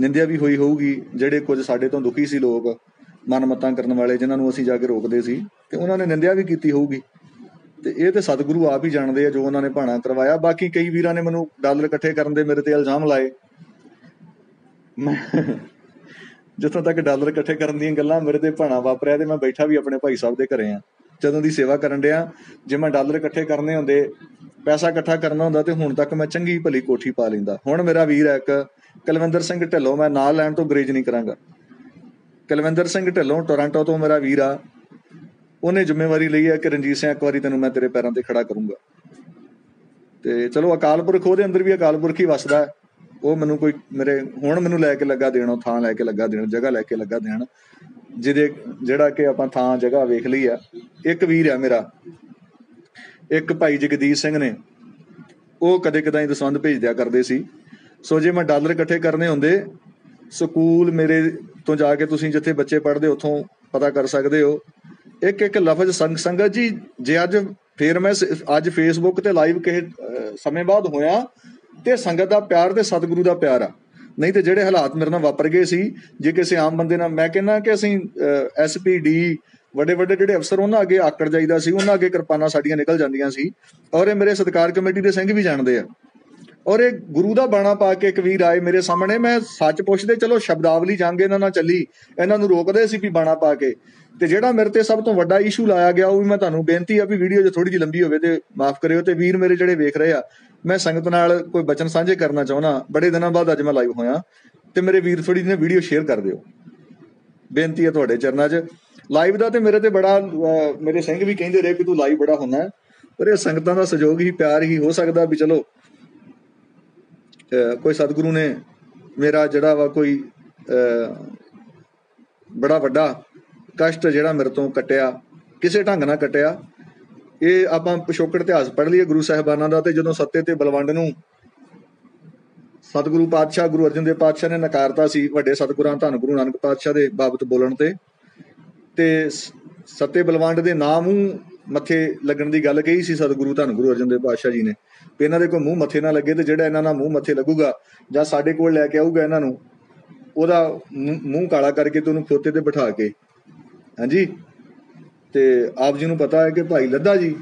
ਨਿੰਦਿਆ ਵੀ ਹੋਈ ਹੋਊਗੀ, ਜਿਹੜੇ ਕੁਝ ਸਾਡੇ ਤੋਂ ਦੁਖੀ ਸੀ ਲੋਕ, ਮਨਮਤਾਂ ਕਰਨ ਵਾਲੇ ਜਿਨ੍ਹਾਂ ਨੂੰ ਅਸੀਂ ਜਾ ਕੇ ਰੋਕਦੇ ਸੀ, ਤੇ ਉਹਨਾਂ ਨੇ ਨਿੰਦਿਆ ਵੀ ਕੀਤੀ ਹੋਊਗੀ। ਤੇ ਇਹ ਤੇ ਸਤਿਗੁਰੂ ਆਪ ਹੀ ਜਾਣਦੇ ਆ ਜੋ ਉਹਨਾਂ ਨੇ ਭਾਣਾ ਕਰਵਾਇਆ। ਬਾਕੀ ਕਈ ਵੀਰਾਂ ਨੇ ਮੈਨੂੰ ਡਾਲਰ ਇਕੱਠੇ ਕਰਨ ਦੇ ਮੇਰੇ ਤੇ ਇਲਜ਼ਾਮ ਲਾਏ। ਜਿੱਥੋਂ ਤੱਕ ਡਾਲਰ ਇਕੱਠੇ ਕਰਨ ਦੀਆਂ ਗੱਲਾਂ ਮੇਰੇ ਤੇ ਭਾਣਾ ਵਾਪਰਿਆ ਤੇ ਮੈਂ ਬੈਠਾ ਵੀ ਆਪਣੇ ਭਾਈ ਸਾਹਿਬ ਦੇ ਘਰੇ ਆ। ਜਦੋਂ ਦੀ ਸੇਵਾ ਕਰਨ ਡਿਆ, ਜੇ ਮੈਂ ਡਾਲਰ ਇਕੱਠੇ ਕਰਨੇ ਹੁੰਦੇ, ਪੈਸਾ ਇਕੱਠਾ ਕਰਨਾ ਹੁੰਦਾ ਤੇ ਹੁਣ ਤੱਕ ਮੈਂ ਚੰਗੀ ਭਲੀ ਕੋਠੀ ਪਾ ਲੈਂਦਾ। ਹੁਣ ਮੇਰਾ ਵੀਰ ਹੈ ਇੱਕ, ਕਲਵਿੰਦਰ ਸਿੰਘ ਢਿੱਲੋਂ, ਮੈਂ ਨਾਂ ਲੈਣ ਤੋਂ ਗਰੇਜ ਨਹੀਂ ਕਰਾਂਗਾ। ਕਲਵਿੰਦਰ ਸਿੰਘ ਢਿੱਲੋਂ, ਟੋਰਾਂਟੋ ਤੋਂ ਮੇਰਾ ਵੀਰ ਆ। ਉਹਨੇ ਜ਼ਿੰਮੇਵਾਰੀ ਲਈ ਹੈ ਕਿ ਰਣਜੀਤ ਸਿੰਘ ਇੱਕ ਵਾਰੀ ਤੈਨੂੰ ਮੈਂ ਤੇਰੇ ਪੈਰਾਂ ਤੇ ਖੜਾ ਕਰੂੰਗਾ। ਤੇ ਚਲੋ ਅਕਾਲ ਪੁਰਖ ਉਹਦੇ ਅੰਦਰ ਵੀ ਅਕਾਲ ਪੁਰਖ ਹੀ ਵਸਦਾ ਉਹ ਮੈਨੂੰ ਕੋਈ, ਮੇਰੇ, ਹੁਣ ਮੈਨੂੰ ਲੈ ਕੇ ਲੱਗਾ ਦੇਣ ਥਾਂ ਲੈ ਕੇ ਲੱਗਾ ਦੇਣ, ਜਗ੍ਹਾ ਲੈ ਕੇ ਲੱਗਾ ਦੇਣ, ਜਿਹਦੇ, ਜਿਹੜਾ ਕਿ ਆਪਾਂ ਥਾਂ, ਜਗ੍ਹਾ ਵੇਖ ਲਈ ਆ। ਇੱਕ ਵੀਰ ਆ ਮੇਰਾ, ਇੱਕ ਭਾਈ ਜਗਦੀਸ਼ ਸਿੰਘ ਨੇ, ਉਹ ਕਦੇ ਕਦਾਈ ਦਸਵੰਦ ਭੇਜ ਦਿਆ ਕਰਦੇ ਸੀ। ਸੋ ਜੇ ਮੈਂ ਡਾਲਰ ਇਕੱਠੇ ਕਰਨੇ ਹੁੰਦੇ, ਸਕੂਲ ਮੇਰੇ ਤੋਂ ਜਾ ਕੇ ਤੁਸੀਂ ਜਿੱਥੇ ਬੱਚੇ ਪੜ੍ਹਦੇ, ਉੱਥੋਂ ਪਤਾ ਕਰ ਸਕਦੇ ਹੋ। ਇੱਕ ਇੱਕ ਲਫ਼ਜ਼ ਸੰਗ ਸੰਗਤ ਜੀ, ਜੇ ਅੱਜ ਫੇਰ ਮੈਂ ਅੱਜ ਫੇਸਬੁੱਕ ਤੇ ਲਾਈਵ ਕਿਸੇ ਸਮੇਂ ਬਾਅਦ ਹੋਇਆ, ਤੇ ਸੰਗਤ ਦਾ ਪਿਆਰ ਤੇ ਸਤਿਗੁਰੂ ਦਾ ਪਿਆਰ ਆ। ਨਹੀਂ ਤੇ ਜਿਹੜੇ ਹਾਲਾਤ ਮੇਰੇ ਨਾਲ ਵਾਪਰ ਗਏ ਸੀ, ਜੇ ਕਿਸੇ ਆਮ ਬੰਦੇ ਨਾਲ, ਮੈਂ ਕਹਿੰਦਾ ਕਿ ਅਸੀਂ ਐਸਪੀਡੀ ਵੱਡੇ ਵੱਡੇ ਜਿਹੜੇ ਅਫਸਰ, ਉਹਨਾਂ ਅੱਗੇ ਆਕੜ ਜਾਈਦਾ ਸੀ, ਉਹਨਾਂ ਅੱਗੇ ਕਿਰਪਾਨਾਂ ਸਾਡੀਆਂ ਨਿਕਲ ਜਾਂਦੀਆਂ ਸੀ, ਔਰ ਇਹ ਮੇਰੇ ਸਤਿਕਾਰ ਕਮੇਟੀ ਦੇ ਸਿੰਘ ਵੀ ਜਾਣਦੇ ਆ। ਔਰ ਇਹ ਗੁਰੂ ਦਾ ਬਾਣਾ ਪਾ ਕੇ ਇੱਕ ਵੀਰ ਆਏ ਮੇਰੇ ਸਾਹਮਣੇ, ਮੈਂ ਸੱਚ ਪੁੱਛਦੇ, ਚਲੋ ਸ਼ਬਦਾਵਲੀ ਜਾਂਗੇ ਇਹਨਾਂ ਨਾਲ ਚੱਲੀ, ਇਹਨਾਂ ਨੂੰ ਰੋਕਦੇ ਸੀ ਵੀ ਬਾਣਾ ਪਾ ਕੇ। ਤੇ ਜਿਹੜਾ ਮੇਰੇ ਤੇ ਸਭ ਤੋਂ ਵੱਡਾ ਇਸ਼ੂ ਲਾਇਆ ਗਿਆ ਉਹ ਵੀ ਮੈਂ ਤੁਹਾਨੂੰ ਬੇਨਤੀ ਆ ਵੀ ਵੀਡੀਓ ਜੇ ਥੋੜੀ ਜਿਹੀ ਲੰਬੀ ਹੋਵੇ ਤੇ ਮਾਫ ਕਰਿਓ ਤੇ ਵੀਰ ਮੇਰੇ ਜਿਹੜੇ ਵੇਖ ਰਹੇ ਆ ਮੈਂ ਸੰਗਤ ਨਾਲ ਕੋਈ ਬਚਨ ਸਾਂਝੇ ਕਰਨਾ ਚਾਹੁੰਦਾ ਬੜੇ ਦਿਨਾਂ ਬਾਅਦ ਅੱਜ ਮੈਂ ਲਾਈਵ ਹੋਇਆ ਤੇ ਮੇਰੇ ਵੀਰ ਥੋੜੀ ਜਿਹੀ ਵੀਡੀਓ ਸ਼ੇਅਰ ਕਰ ਦਿਓ। ਬੇਨਤੀ ਹੈ ਤੁਹਾਡੇ ਚਰਨਾਂ 'ਚ। ਲਾਈਵ ਦਾ ਤੇ ਮੇਰੇ ਤੇ ਬੜਾ ਮੇਰੇ ਸਿੰਘ ਵੀ ਕਹਿੰਦੇ ਰਹੇ ਕਿ ਤੂੰ ਲਾਈਵ ਬੜਾ ਹੁੰਦਾ ਪਰ ਇਹ ਸੰਗਤਾਂ ਦਾ ਸਹਿਯੋਗ ਹੀ ਪਿਆਰ ਹੀ ਹੋ ਸਕਦਾ ਵੀ ਚਲੋ ਅਹ, ਕੋਈ ਸਤਿਗੁਰੂ ਨੇ ਮੇਰਾ ਜਿਹੜਾ ਵਾ ਕੋਈ ਅਹ, ਬੜਾ ਵੱਡਾ ਕਸ਼ਟ ਜਿਹੜਾ ਮੇਰੇ ਤੋਂ ਕੱਟਿਆ, ਕਿਸੇ ਢੰਗ ਨਾਲ ਕੱਟਿਆ। ਇਹ ਆਪਾਂ ਪਿਛੋਕੜ ਇਤਿਹਾਸ ਪੜ੍ਹ ਲਈਏ ਗੁਰੂ ਸਾਹਿਬਾਨਾਂ ਦਾ ਤੇ ਜਦੋਂ ਸੱਤੇ ਤੇ ਬਲਵੰਡ ਨੂੰ ਸਤਿਗੁਰੂ ਪਾਤਸ਼ਾਹ ਗੁਰੂ ਅਰਜਨ ਦੇਵ ਪਾਤਸ਼ਾਹ ਨੇ ਨਕਾਰਤਾ ਸੀ ਵੱਡੇ ਸਤਿਗੁਰਾਂ ਧੰਨ ਗੁਰੂ ਨਾਨਕ ਪਾਤਸ਼ਾਹ ਦੇ ਬਾਬਤ ਬੋਲਣ ਤੇ ਤੇ ਸੱਤੇ ਬਲਵੰਡ ਦੇ ਨਾਮ ਨੂੰ ਮੱਥੇ ਲੱਗਣ ਦੀ ਗੱਲ ਕਹੀ ਸੀ ਸਤਿਗੁਰੂ ਧੰਨ ਗੁਰੂ ਅਰਜਨ ਦੇਵ ਪਾਤਸ਼ਾਹ ਜੀ ਨੇ। ਵੀ ਇਹਨਾਂ ਦੇ ਕੋਈ ਮੂੰਹ ਮੱਥੇ ਨਾ ਲੱਗੇ ਤੇ ਜਿਹੜਾ ਇਹਨਾਂ ਦਾ ਮੂੰਹ ਮੱਥੇ ਲੱਗੂਗਾ ਜਾਂ ਸਾਡੇ ਕੋਲ ਲੈ ਕੇ ਆਊਗਾ ਇਹਨਾਂ ਨੂੰ, ਉਹਦਾ ਮੂੰਹ ਕਾਲਾ ਕਰਕੇ ਤੇ ਉਹਨੂੰ ਖੋਤੇ ਤੇ ਬਿਠਾ ਕੇ ਹਾਂਜੀ? ਤੇ ਆਪ ਜੀ ਨੂੰ ਪਤਾ ਹੈ ਕਿ ਭਾਈ ਲੱਦਾ ਜੀ?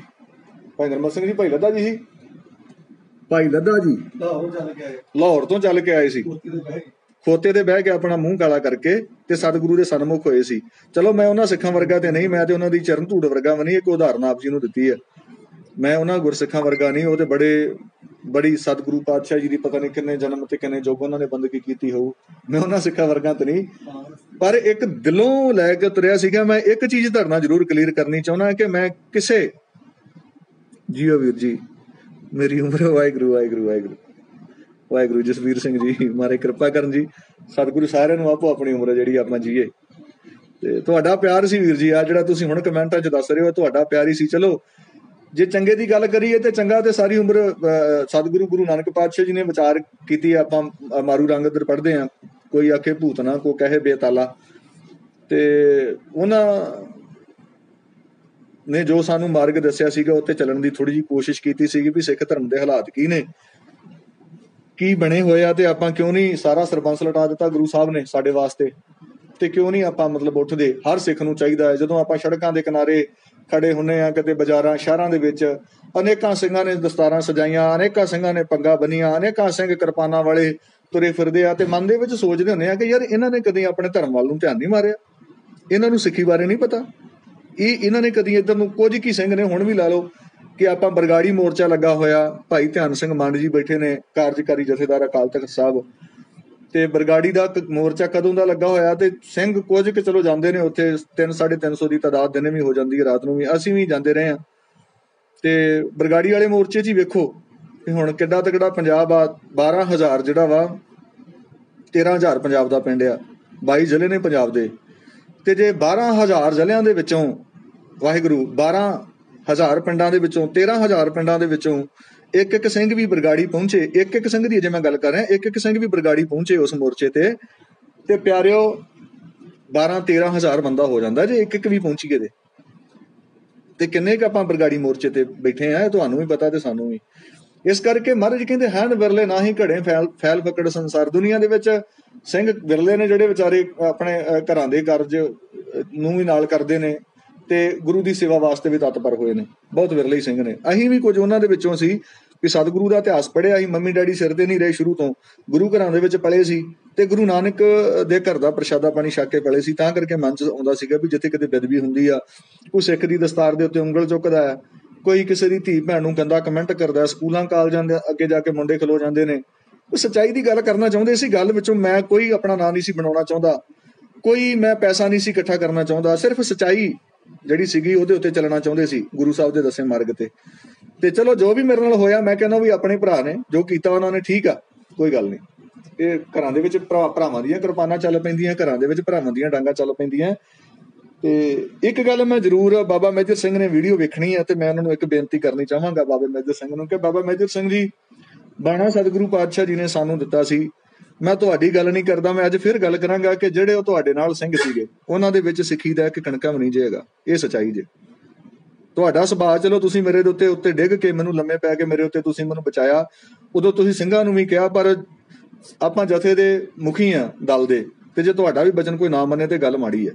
ਭਾਈ ਨਰਮਲ ਸਿੰਘ ਜੀ ਭਾਈ ਲੱਦਾ ਜੀ ਸੀ? ਭਾਈ ਲੱਦਾ ਜੀ? ਲਾਹੌਰ ਚੱਲ ਕੇ ਆਏ। ਲਾਹੌਰ ਤੋਂ ਚੱਲ ਕੇ ਆਏ ਸੀ। ਦੇ ਖੋਤੇ ਤੇ ਬਹਿ ਕੇ ਆਪਣਾ ਮੂੰਹ ਕਾਲਾ ਕਰਕੇ ਤੇ ਸਤਿਗੁਰੂ ਦੇ ਸਨਮੁਖ ਹੋਏ ਸੀ। ਚਲੋ ਮੈਂ ਉਹਨਾਂ ਸਿੱਖਾਂ ਵਰਗਾ ਤੇ ਨਹੀਂ ਮੈਂ ਤੇ ਉਹਨਾਂ ਦੀ ਚਰਨ ਧੂੜ ਵਰਗਾ ਵੀ ਨਹੀਂ ਇੱਕ ਉਦਾਹਰਨ ਆਪ ਜੀ ਨੂੰ ਦਿੱਤੀ ਹੈ। ਮੈਂ ਉਹਨਾਂ ਗੁਰਸਿੱਖਾਂ ਵਰਗਾ ਨਹੀਂ ਉਹ ਤੇ ਬੜੇ ਬੜੀ ਸਤਿਗੁਰੂ ਪਾਤਸ਼ਾਹ ਜੀ ਦੀ ਪਤਾ ਨਹੀਂ ਕਿੰਨੇ ਜਨਮ ਤੇ ਕਿੰਨੇ ਜੋਗ ਉਹਨਾਂ ਨੇ ਬੰਦਗੀ ਕੀਤੀ ਹੋਊ। ਮੈਂ ਉਹਨਾਂ ਸਿੱਖਾਂ ਵਰਗਾ ਤੇ ਨਹੀਂ। ਪਰ ਇੱਕ ਦਿਲੋਂ ਲੈ ਕੇ ਤੁਰਿਆ ਸੀਗਾ, ਮੈਂ ਇੱਕ ਚੀਜ਼ ਧਰਨਾ ਜ਼ਰੂਰ ਕਲੀਅਰ ਕਰਨੀ ਚਾਹੁੰਦਾ ਕਿ ਮੈਂ ਕਿਸੇ, ਜੀਓ ਵੀਰ ਜੀ, ਮੇਰੀ ਉਮਰ ਵਾਹਿਗੁਰੂ ਵਾਹਿਗੁਰੂ ਵਾਹਿਗੁਰੂ। ਵਾਹਿਗੁਰੂ ਜਸਵੀਰ ਸਿੰਘ ਜੀ, ਮਾਰੇ ਕਿਰਪਾ ਕਰਨ ਜੀ। ਸਤਿਗੁਰੂ ਸਾਰਿਆਂ ਨੂੰ ਆਪੋ ਆਪਣੀ ਉਮਰ ਜਿਹੜੀ ਆਪਾਂ ਜੀਏ। ਤੇ ਤੁਹਾਡਾ ਪਿਆਰ ਸੀ ਵੀਰ ਜੀ ਆ ਜਿਹੜਾ ਤੁਸੀਂ ਹੁਣ ਕਮੈਂਟਾਂ 'ਚ ਦੱਸ ਰਹੇ ਹੋ, ਤੁਹਾਡਾ ਪਿਆਰ ਹੀ ਸੀ। ਚਲੋ, ਜੇ ਚੰਗੇ ਦੀ ਗੱਲ ਕਰੀਏ ਤੇ ਚੰਗਾ ਤੇ ਸਾਰੀ ਉਮਰ ਸਤਿਗੁਰੂ ਗੁਰੂ ਨਾਨਕ ਪਾਤਸ਼ਾਹ ਜੀ ਨੇ ਵਿਚਾਰ ਕੀਤੀ ਹੈ। ਆਪਾਂ ਮਾਰੂ ਰੰਗ ਅੰਦਰ ਪੜ੍ਹਦੇ ਆ ਕੋਈ ਆਖੇ ਭੂਤਨਾ ਕੋ ਕਹੇ ਬੇਤਾਲਾ। ਤੇ ਉਹਨਾਂ ਨੇ ਜੋ ਸਾਨੂੰ ਮਾਰਗ ਦੱਸਿਆ ਸੀਗਾ ਉੱਤੇ ਚੱਲਣ ਦੀ ਥੋੜੀ ਜੀ ਕੋਸ਼ਿਸ਼ ਕੀਤੀ ਸੀਗੀ ਵੀ ਸਿੱਖ ਧਰਮ ਦੇ ਹਾਲਾਤ ਕੀ ਨੇ, ਕੀ ਬਣੇ ਹੋਏ ਆ ਤੇ ਆਪਾਂ ਕਿਉਂ ਨਹੀਂ ਸਾਰਾ ਸਰਬੰਸ ਲਟਾ ਦਿੱਤਾ ਗੁਰੂ ਸਾਹਿਬ ਨੇ ਸਾਡੇ ਵਾਸਤੇ। ਤੇ ਕਿਉਂ ਨਹੀਂ ਆਪਾਂ ਮਤਲਬ ਉੱਠਦੇ? ਹਰ ਸਿੱਖ ਨੂੰ ਚਾਹੀਦਾ ਹੈ। ਜਦੋਂ ਆਪਾਂ ਸੜਕਾਂ ਦੇ ਕਿਨਾਰੇ ਖੜੇ ਹੁੰਨੇ ਆ, ਕਿਤੇ ਬਾਜ਼ਾਰਾਂ, ਸ਼ਹਿਰਾਂ ਦੇ ਵਿੱਚ, ਅਨੇਕਾਂ ਸਿੰਘਾਂ ਨੇ ਦਸਤਾਰਾਂ ਸਜਾਈਆਂ, ਅਨੇਕਾਂ ਸਿੰਘਾਂ ਨੇ ਪੱਗਾਂ ਬੰਨੀਆਂ, ਅਨੇਕਾਂ ਸਿੰਘ ਕਿਰਪਾਨਾਂ ਵਾਲੇ ਤੁਰੇ ਫਿਰਦੇ ਆ ਤੇ ਮਨ ਦੇ ਵਿੱਚ ਸੋਚਦੇ ਹੁੰਦੇ ਆ ਕਿ ਯਾਰ ਇਹਨਾਂ ਨੇ ਕਦੇ ਆਪਣੇ ਧਰਮ ਵੱਲ ਨੂੰ ਧਿਆਨ ਨਹੀਂ ਮਾਰਿਆ। ਇਹਨਾਂ ਨੂੰ ਸਿੱਖੀ ਬਾਰੇ ਨਹੀਂ ਪਤਾ। ਇਹ ਇਹਨਾਂ ਨੇ ਕਦੀ ਇਧਰ ਨੂੰ ਕੁਝ ਕੀ ਸਿੰਘ ਨੇ ਹੁਣ ਵੀ ਲਾ ਲਓ ਕਿ ਆਪਾਂ ਬਰਗਾੜੀ ਮੋਰਚਾ ਲੱਗਾ ਹੋਇਆ। ਭਾਈ ਧਿਆਨ ਸਿੰਘ ਮੰਡ ਜੀ ਬੈਠੇ ਨੇ ਕਾਰਜਕਾਰੀ ਜਥੇਦਾਰ ਅਕਾਲ ਤਖਤ ਸਾਹਿਬ। ਤੇ ਬਰਗਾੜੀ ਦਾ ਮੋਰਚਾ ਕਦੋਂ ਦਾ ਲੱਗਾ ਹੋਇਆ ਤੇ ਸਿੰਘ ਕੁਝ ਕਿ ਚਲੋ ਜਾਂਦੇ ਨੇ ਉੱਥੇ 3 350 ਦੀ ਤਾਦਾਦ ਦਿਨੇ ਵੀ ਹੋ ਜਾਂਦੀ ਹੈ, ਰਾਤ ਨੂੰ ਵੀ। ਅਸੀਂ ਵੀ ਜਾਂਦੇ ਰਹੇ ਆ ਤੇ ਬਰਗਾੜੀ ਵਾਲੇ ਮੋਰਚੇ 'ਚ ਹੀ ਵੇਖੋ ਕਿ ਹੁਣ ਕਿੱਡਾ ਤਕੜਾ ਪੰਜਾਬ ਆ 12000 ਜਿਹੜਾ ਵਾ 13000 ਪੰਜਾਬ ਦਾ ਪਿੰਡ ਆ 22 ਜ਼ਿਲ੍ਹੇ ਨੇ ਪੰਜਾਬ ਦੇ। ਤੇ ਜੇ 12000 ਜ਼ਿਲ੍ਹਿਆਂ ਦੇ ਵਿੱਚੋਂ ਵਾਹਿਗੁਰੂ 12000 ਪਿੰਡਾਂ ਦੇ ਵਿੱਚੋਂ 13000 ਪਿੰਡਾਂ ਦੇ ਵਿੱਚੋਂ ਇੱਕ ਇੱਕ ਸਿੰਘ ਵੀ ਬਰਗਾੜੀ ਪਹੁੰਚੇ ਇੱਕ ਇੱਕ ਸਿੰਘ ਦੀ ਜੇ ਮੈਂ ਗੱਲ ਕਰ ਰਿਹਾ ਇੱਕ ਇੱਕ ਸਿੰਘ ਵੀ ਬਰਗਾੜੀ ਪਹੁੰਚੇ ਉਸ ਮੋਰਚੇ ਤੇ। ਤੇ ਪਿਆਰਿਓ 12 13000 ਬੰਦਾ ਹੋ ਜਾਂਦਾ ਜੇ ਇੱਕ ਇੱਕ ਵੀ ਪਹੁੰਚੀਏ ਦੇ ਤੇ। ਕਿੰਨੇ ਕ ਆਪਾਂ ਬਰਗਾੜੀ ਮੋਰਚੇ ਤੇ ਬੈਠੇ ਆ ਤੁਹਾਨੂੰ ਵੀ ਪਤਾ ਤੇ ਸਾਨੂੰ ਵੀ। ਇਸ ਕਰਕੇ ਮਹਾਰਾਜ ਕਹਿੰਦੇ, ਹਨ ਵਿਰਲੇ ਨਾ ਹੀ ਘੜੇ ਫੈਲ ਫੈਲ ਫਕੜ ਸੰਸਾਰ। ਦੁਨੀਆ ਦੇ ਵਿੱਚ ਸਿੰਘ ਵਿਰਲੇ ਨੇ ਜਿਹੜੇ ਵਿਚਾਰੇ ਆਪਣੇ ਘਰਾਂ ਦੇ ਕਾਰਜ ਨੂੰ ਵੀ ਨਾਲ ਕਰਦੇ ਨੇ ਤੇ ਗੁਰੂ ਦੀ ਸੇਵਾ ਵਾਸਤੇ ਵੀ ਤਤਪਰ ਹੋਏ ਨੇ। ਬਹੁਤ ਵਿਰਲੇ ਸਿੰਘ ਨੇ। ਅਸੀਂ ਵੀ ਕੁਝ ਉਹਨਾਂ ਦੇ ਵਿੱਚੋਂ ਸੀ ਕਿ ਸਤਿਗੁਰੂ ਦਾ ਇਤਿਹਾਸ ਪੜਿਆ ਸੀ, ਮੰਮੀ ਡੈਡੀ ਸਿਰ ਤੇ ਨਹੀਂ ਰਹੇ ਸ਼ੁਰੂ ਤੋਂ। ਗੁਰੂ ਘਰਾਂ ਦੇ ਵਿੱਚ ਪਲੇ ਸੀ ਤੇ ਗੁਰੂ ਨਾਨਕ ਦੇ ਘਰ ਦਾ ਪ੍ਰਸ਼ਾਦਾ ਪਾਣੀ ਛਕ ਕੇ ਪਲੇ ਸੀ। ਤਾਂ ਕਰਕੇ ਮਨ ਚ ਆਉਂਦਾ ਸੀਗਾ ਵੀ ਜਿੱਥੇ ਕਿਤੇ ਬਦਬੀ ਹੁੰਦੀ ਆ। ਉਹ ਸਿੱਖ ਦੀ ਦਸਤਾਰ ਦੇ ਉੱਤੇ ਉਂਗਲ ਚੁੱਕਦਾ ਹੈ। ਕੋਈ ਕਿਸੇ ਦੀ ਧੀ ਭੈਣ ਨੂੰ ਗੰਦਾ ਕਮੈਂਟ ਕਰਦਾ, ਸਕੂਲਾਂ, ਕਾਲਜਾਂ ਦੇ ਅੱਗੇ ਜਾ ਕੇ ਮੁੰਡੇ ਖਲੋ ਜਾਂਦੇ ਨੇ। ਉਹ ਸੱਚਾਈ ਦੀ ਗੱਲ ਕਰਨਾ ਚਾਹੁੰਦੇ ਸੀ, ਗੱਲ ਵਿੱਚੋਂ ਮੈਂ ਕੋਈ ਆਪਣਾ ਨਾਂ ਨਹੀਂ ਸੀ ਬਣਾਉਣਾ ਚਾਹੁੰਦਾ। ਕੋਈ ਮੈਂ ਪੈਸਾ ਨਹੀਂ ਸੀ ਇਕੱਠਾ ਕਰਨਾ ਚਾਹੁੰਦਾ, ਸਿਰਫ ਸੱਚਾਈ ਜਿਹੜੀ ਸੀਗੀ ਉਹਦੇ ਉੱਤੇ ਚੱਲਣਾ ਚਾਹੁੰਦੇ ਸੀ, ਗੁਰੂ ਸਾਹਿਬ ਦੇ ਦੱਸੇ ਮਾਰਗ ਤੇ। ਤੇ ਚਲੋ, ਜੋ ਵੀ ਮੇਰੇ ਨਾਲ ਹੋਇਆ, ਮੈਂ ਕਹਿੰਦਾ ਵੀ ਆਪਣੇ ਭਰਾ ਨੇ, ਜੋ ਕੀਤਾ ਉਹਨਾਂ ਨੇ, ਠੀਕ ਆ, ਕੋਈ ਗੱਲ ਨਹੀਂ। ਇਹ ਘਰਾਂ ਦੇ ਵਿੱਚ ਭਰਾ- ਭਰਾਵਾਂ ਦੀਆਂ ਕਿਰਪਾਨਾਂ ਚੱਲ ਪੈਂਦੀਆਂ, ਘਰਾਂ ਦੇ ਵਿੱਚ ਭਰਾਵਾਂ ਦੀਆਂ ਡਾਂਗਾ ਚੱਲ ਪੈਂਦੀਆਂ। ਤੇ ਇੱਕ ਗੱਲ ਮੈਂ ਜ਼ਰੂਰ ਬਾਬਾ ਮੇਜਰ ਸਿੰਘ ਨੇ ਵੀਡੀਓ ਵੇਖਣੀ ਹੈ ਤੇ ਮੈਂ ਉਹਨਾਂ ਨੂੰ ਇੱਕ ਬੇਨਤੀ ਕਰਨੀ ਚਾਹਾਂਗਾ ਬਾਬਾ ਮੇਜਰ ਸਿੰਘ ਨੂੰ ਕਿ ਬਾਬਾ ਮੇਜਰ ਸਿੰਘ ਜੀ, ਬਾਣਾ ਸਤਿਗੁਰੂ ਪਾਤਸ਼ਾਹ ਜੀ ਨੇ ਸਾਨੂੰ ਦਿੱਤਾ ਸੀ। ਮੈਂ ਤੁਹਾਡੀ ਗੱਲ ਨਹੀਂ ਕਰਦਾ, ਮੈਂ ਅੱਜ ਫਿਰ ਗੱਲ ਕਰਾਂਗਾ ਕਿ ਜਿਹੜੇ ਉਹ ਤੁਹਾਡੇ ਨਾਲ ਸਿੰਘ ਸੀਗੇ, ਉਹਨਾਂ ਦੇ ਵਿੱਚ ਸਿੱਖੀ ਦਾ ਇੱਕ ਕਣਕਾ ਵੀ ਨਹੀਂ ਜੇਗਾ ਇਹ ਸਚਾਈ ਜੇ। ਤੁਹਾਡਾ ਸੁਭਾਅ ਚਲੋ ਤੁਸੀਂ ਮੇਰੇ ਦੇ ਉੱਤੇ ਉੱਤੇ ਡਿੱਗ ਕੇ ਮੈਨੂੰ ਲੰਮੇ ਪੈ ਕੇ ਮੇਰੇ ਉੱਤੇ ਤੁਸੀਂ ਮੈਨੂੰ ਬਚਾਇਆ। ਉਦੋਂ ਤੁਸੀਂ ਸਿੰਘਾਂ ਨੂੰ ਵੀ ਕਿਹਾ, ਪਰ ਆਪਾਂ ਜਥੇ ਦੇ ਮੁਖੀ ਆ ਦਲ ਦੇ, ਤੇ ਜੇ ਤੁਹਾਡਾ ਵੀ ਬਚਨ ਕੋਈ ਨਾ ਮੰਨੇ ਤੇ ਗੱਲ ਮਾੜੀ ਹੈ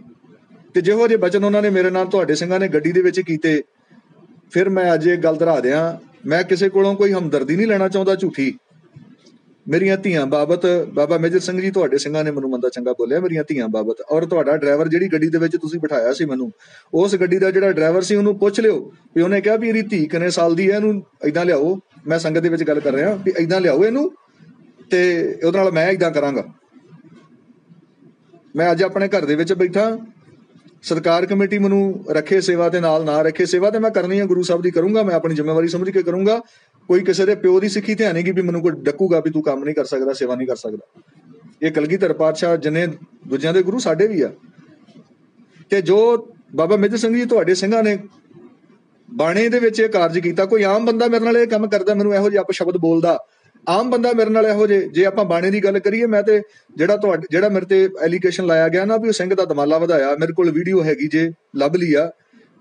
ਤੇ ਜਿਹੋ ਜਿਹੇ ਬਚਨ ਉਹਨਾਂ ਨੇ ਮੇਰੇ ਨਾਲ ਤੁਹਾਡੇ ਸਿੰਘਾਂ ਨੇ ਗੱਡੀ ਦੇ ਵਿੱਚ ਕੀਤੇ, ਫਿਰ ਮੈਂ ਅੱਜ ਇਹ ਗੱਲ ਧਰਾ ਦਿਆਂ, ਮੈਂ ਕਿਸੇ ਕੋਲੋਂ ਕੋਈ ਹਮਦਰਦੀ ਨਹੀਂ ਲੈਣਾ ਚਾਹੁੰਦਾ ਝੂਠੀ। ਮੇਰੀਆਂ ਧੀਆਂ ਬਾਬਤ, ਬਾਬਾ ਮੇਜਰ ਸਿੰਘ ਜੀ ਤੁਹਾਡੇ ਸਿੰਘਾਂ ਨੇ ਮੈਨੂੰ ਮੰਦਾ ਚੰਗਾ ਬੋਲਿਆ, ਮੇਰੀਆਂ ਧੀਆਂ ਬਾਬਤ। ਔਰ ਤੁਹਾਡਾ ਡਰਾਈਵਰ ਜਿਹੜੀ ਗੱਡੀ ਦੇ ਵਿੱਚ ਤੁਸੀਂ ਬਿਠਾਇਆ ਸੀ ਮੈਨੂੰ, ਉਸ ਗੱਡੀ ਦਾ ਜਿਹੜਾ ਡਰਾਈਵਰ ਸੀ ਉਹਨੂੰ ਪੁੱਛ ਲਿਓ, ਵੀ ਉਹਨੇ ਕਿਹਾ ਵੀ ਇਹਦੀ ਧੀ ਕਿੰਨੇ ਸਾਲ ਦੀ ਹੈ, ਇਹਨੂੰ ਇਦਾਂ ਲਿਆਓ, ਮੈਂ ਸੰਗਤ ਦੇ ਵਿੱਚ ਗੱਲ ਕਰ ਰਿਹਾ, ਵੀ ਇਦਾਂ ਲਿਆਓ ਇਹਨੂੰ, ਤੇ ਉਹਦੇ ਨਾਲ ਮੈਂ ਇਦਾਂ ਕਰਾਂਗਾ। ਮੈਂ ਅੱਜ ਆਪਣੇ ਘਰ ਦੇ ਵਿੱਚ ਬੈਠਾ ਸਰਕਾਰ ਕਮੇਟੀ ਮੈਨੂੰ ਰੱਖੇ ਸੇਵਾ ਦੇ ਨਾਲ ਨਾ ਰੱਖੇ ਸੇਵਾ ਤੇ ਮੈਂ ਕਰਨੀ ਹੈ ਗੁਰੂ ਸਾਹਿਬ ਦੀ ਕਰੂੰਗਾ, ਮੈਂ ਆਪਣੀ ਜ਼ਿੰਮੇਵਾਰੀ ਸਮਝ ਕੇ ਕਰੂੰਗਾ। ਕੋਈ ਕਿਸੇ ਦੇ ਪਿਓ ਦੀ ਸਿੱਖੀ ਧਿਆਨ ਨਹੀਂ ਕਿ ਵੀ ਮੈਨੂੰ ਕੋਈ ਡੱਕੂਗਾ ਵੀ ਤੂੰ ਕੰਮ ਨਹੀਂ ਕਰ ਸਕਦਾ, ਸੇਵਾ ਨਹੀਂ ਕਰ ਸਕਦਾ। ਇਹ ਕਲਗੀਧਰ ਪਾਤਸ਼ਾਹ ਜਿਨੇ ਦੂਜਿਆਂ ਦੇ ਗੁਰੂ ਸਾਡੇ ਵੀ ਆ। ਤੇ ਜੋ ਬਾਬਾ ਮੇਜਰ ਸਿੰਘ ਜੀ ਤੁਹਾਡੇ ਸਿੰਘਾਂ ਨੇ ਬਾਣੇ ਦੇ ਵਿੱਚ ਇਹ ਕਾਰਜ ਕੀਤਾ, ਕੋਈ ਆਮ ਬੰਦਾ ਮੇਰੇ ਨਾਲ ਇਹ ਕੰਮ ਕਰਦਾ, ਮੈਨੂੰ ਇਹੋ ਜਿਹਾ ਆਪ ਸ਼ਬਦ ਬੋਲਦਾ। ਆਮ ਬੰਦਾ ਮੇਰੇ ਨਾਲ ਇਹੋ ਜੇ ਜੇ ਆਪਾਂ ਬਾਣੇ ਦੀ ਗੱਲ ਕਰੀਏ, ਮੈਂ ਤੇ ਜਿਹੜਾ ਤੁਹਾਡੇ, ਜਿਹੜਾ ਮੇਰੇ ਤੇ ਐਲੀਗੇਸ਼ਨ ਲਾਇਆ ਗਿਆ ਨਾ ਵੀ ਉਹ ਸਿੰਘ ਦਾ ਦਮਾਲਾ ਵਧਾਇਆ, ਮੇਰੇ ਕੋਲ ਵੀਡੀਓ ਹੈਗੀ ਜੇ, ਲੱਭ ਲਈ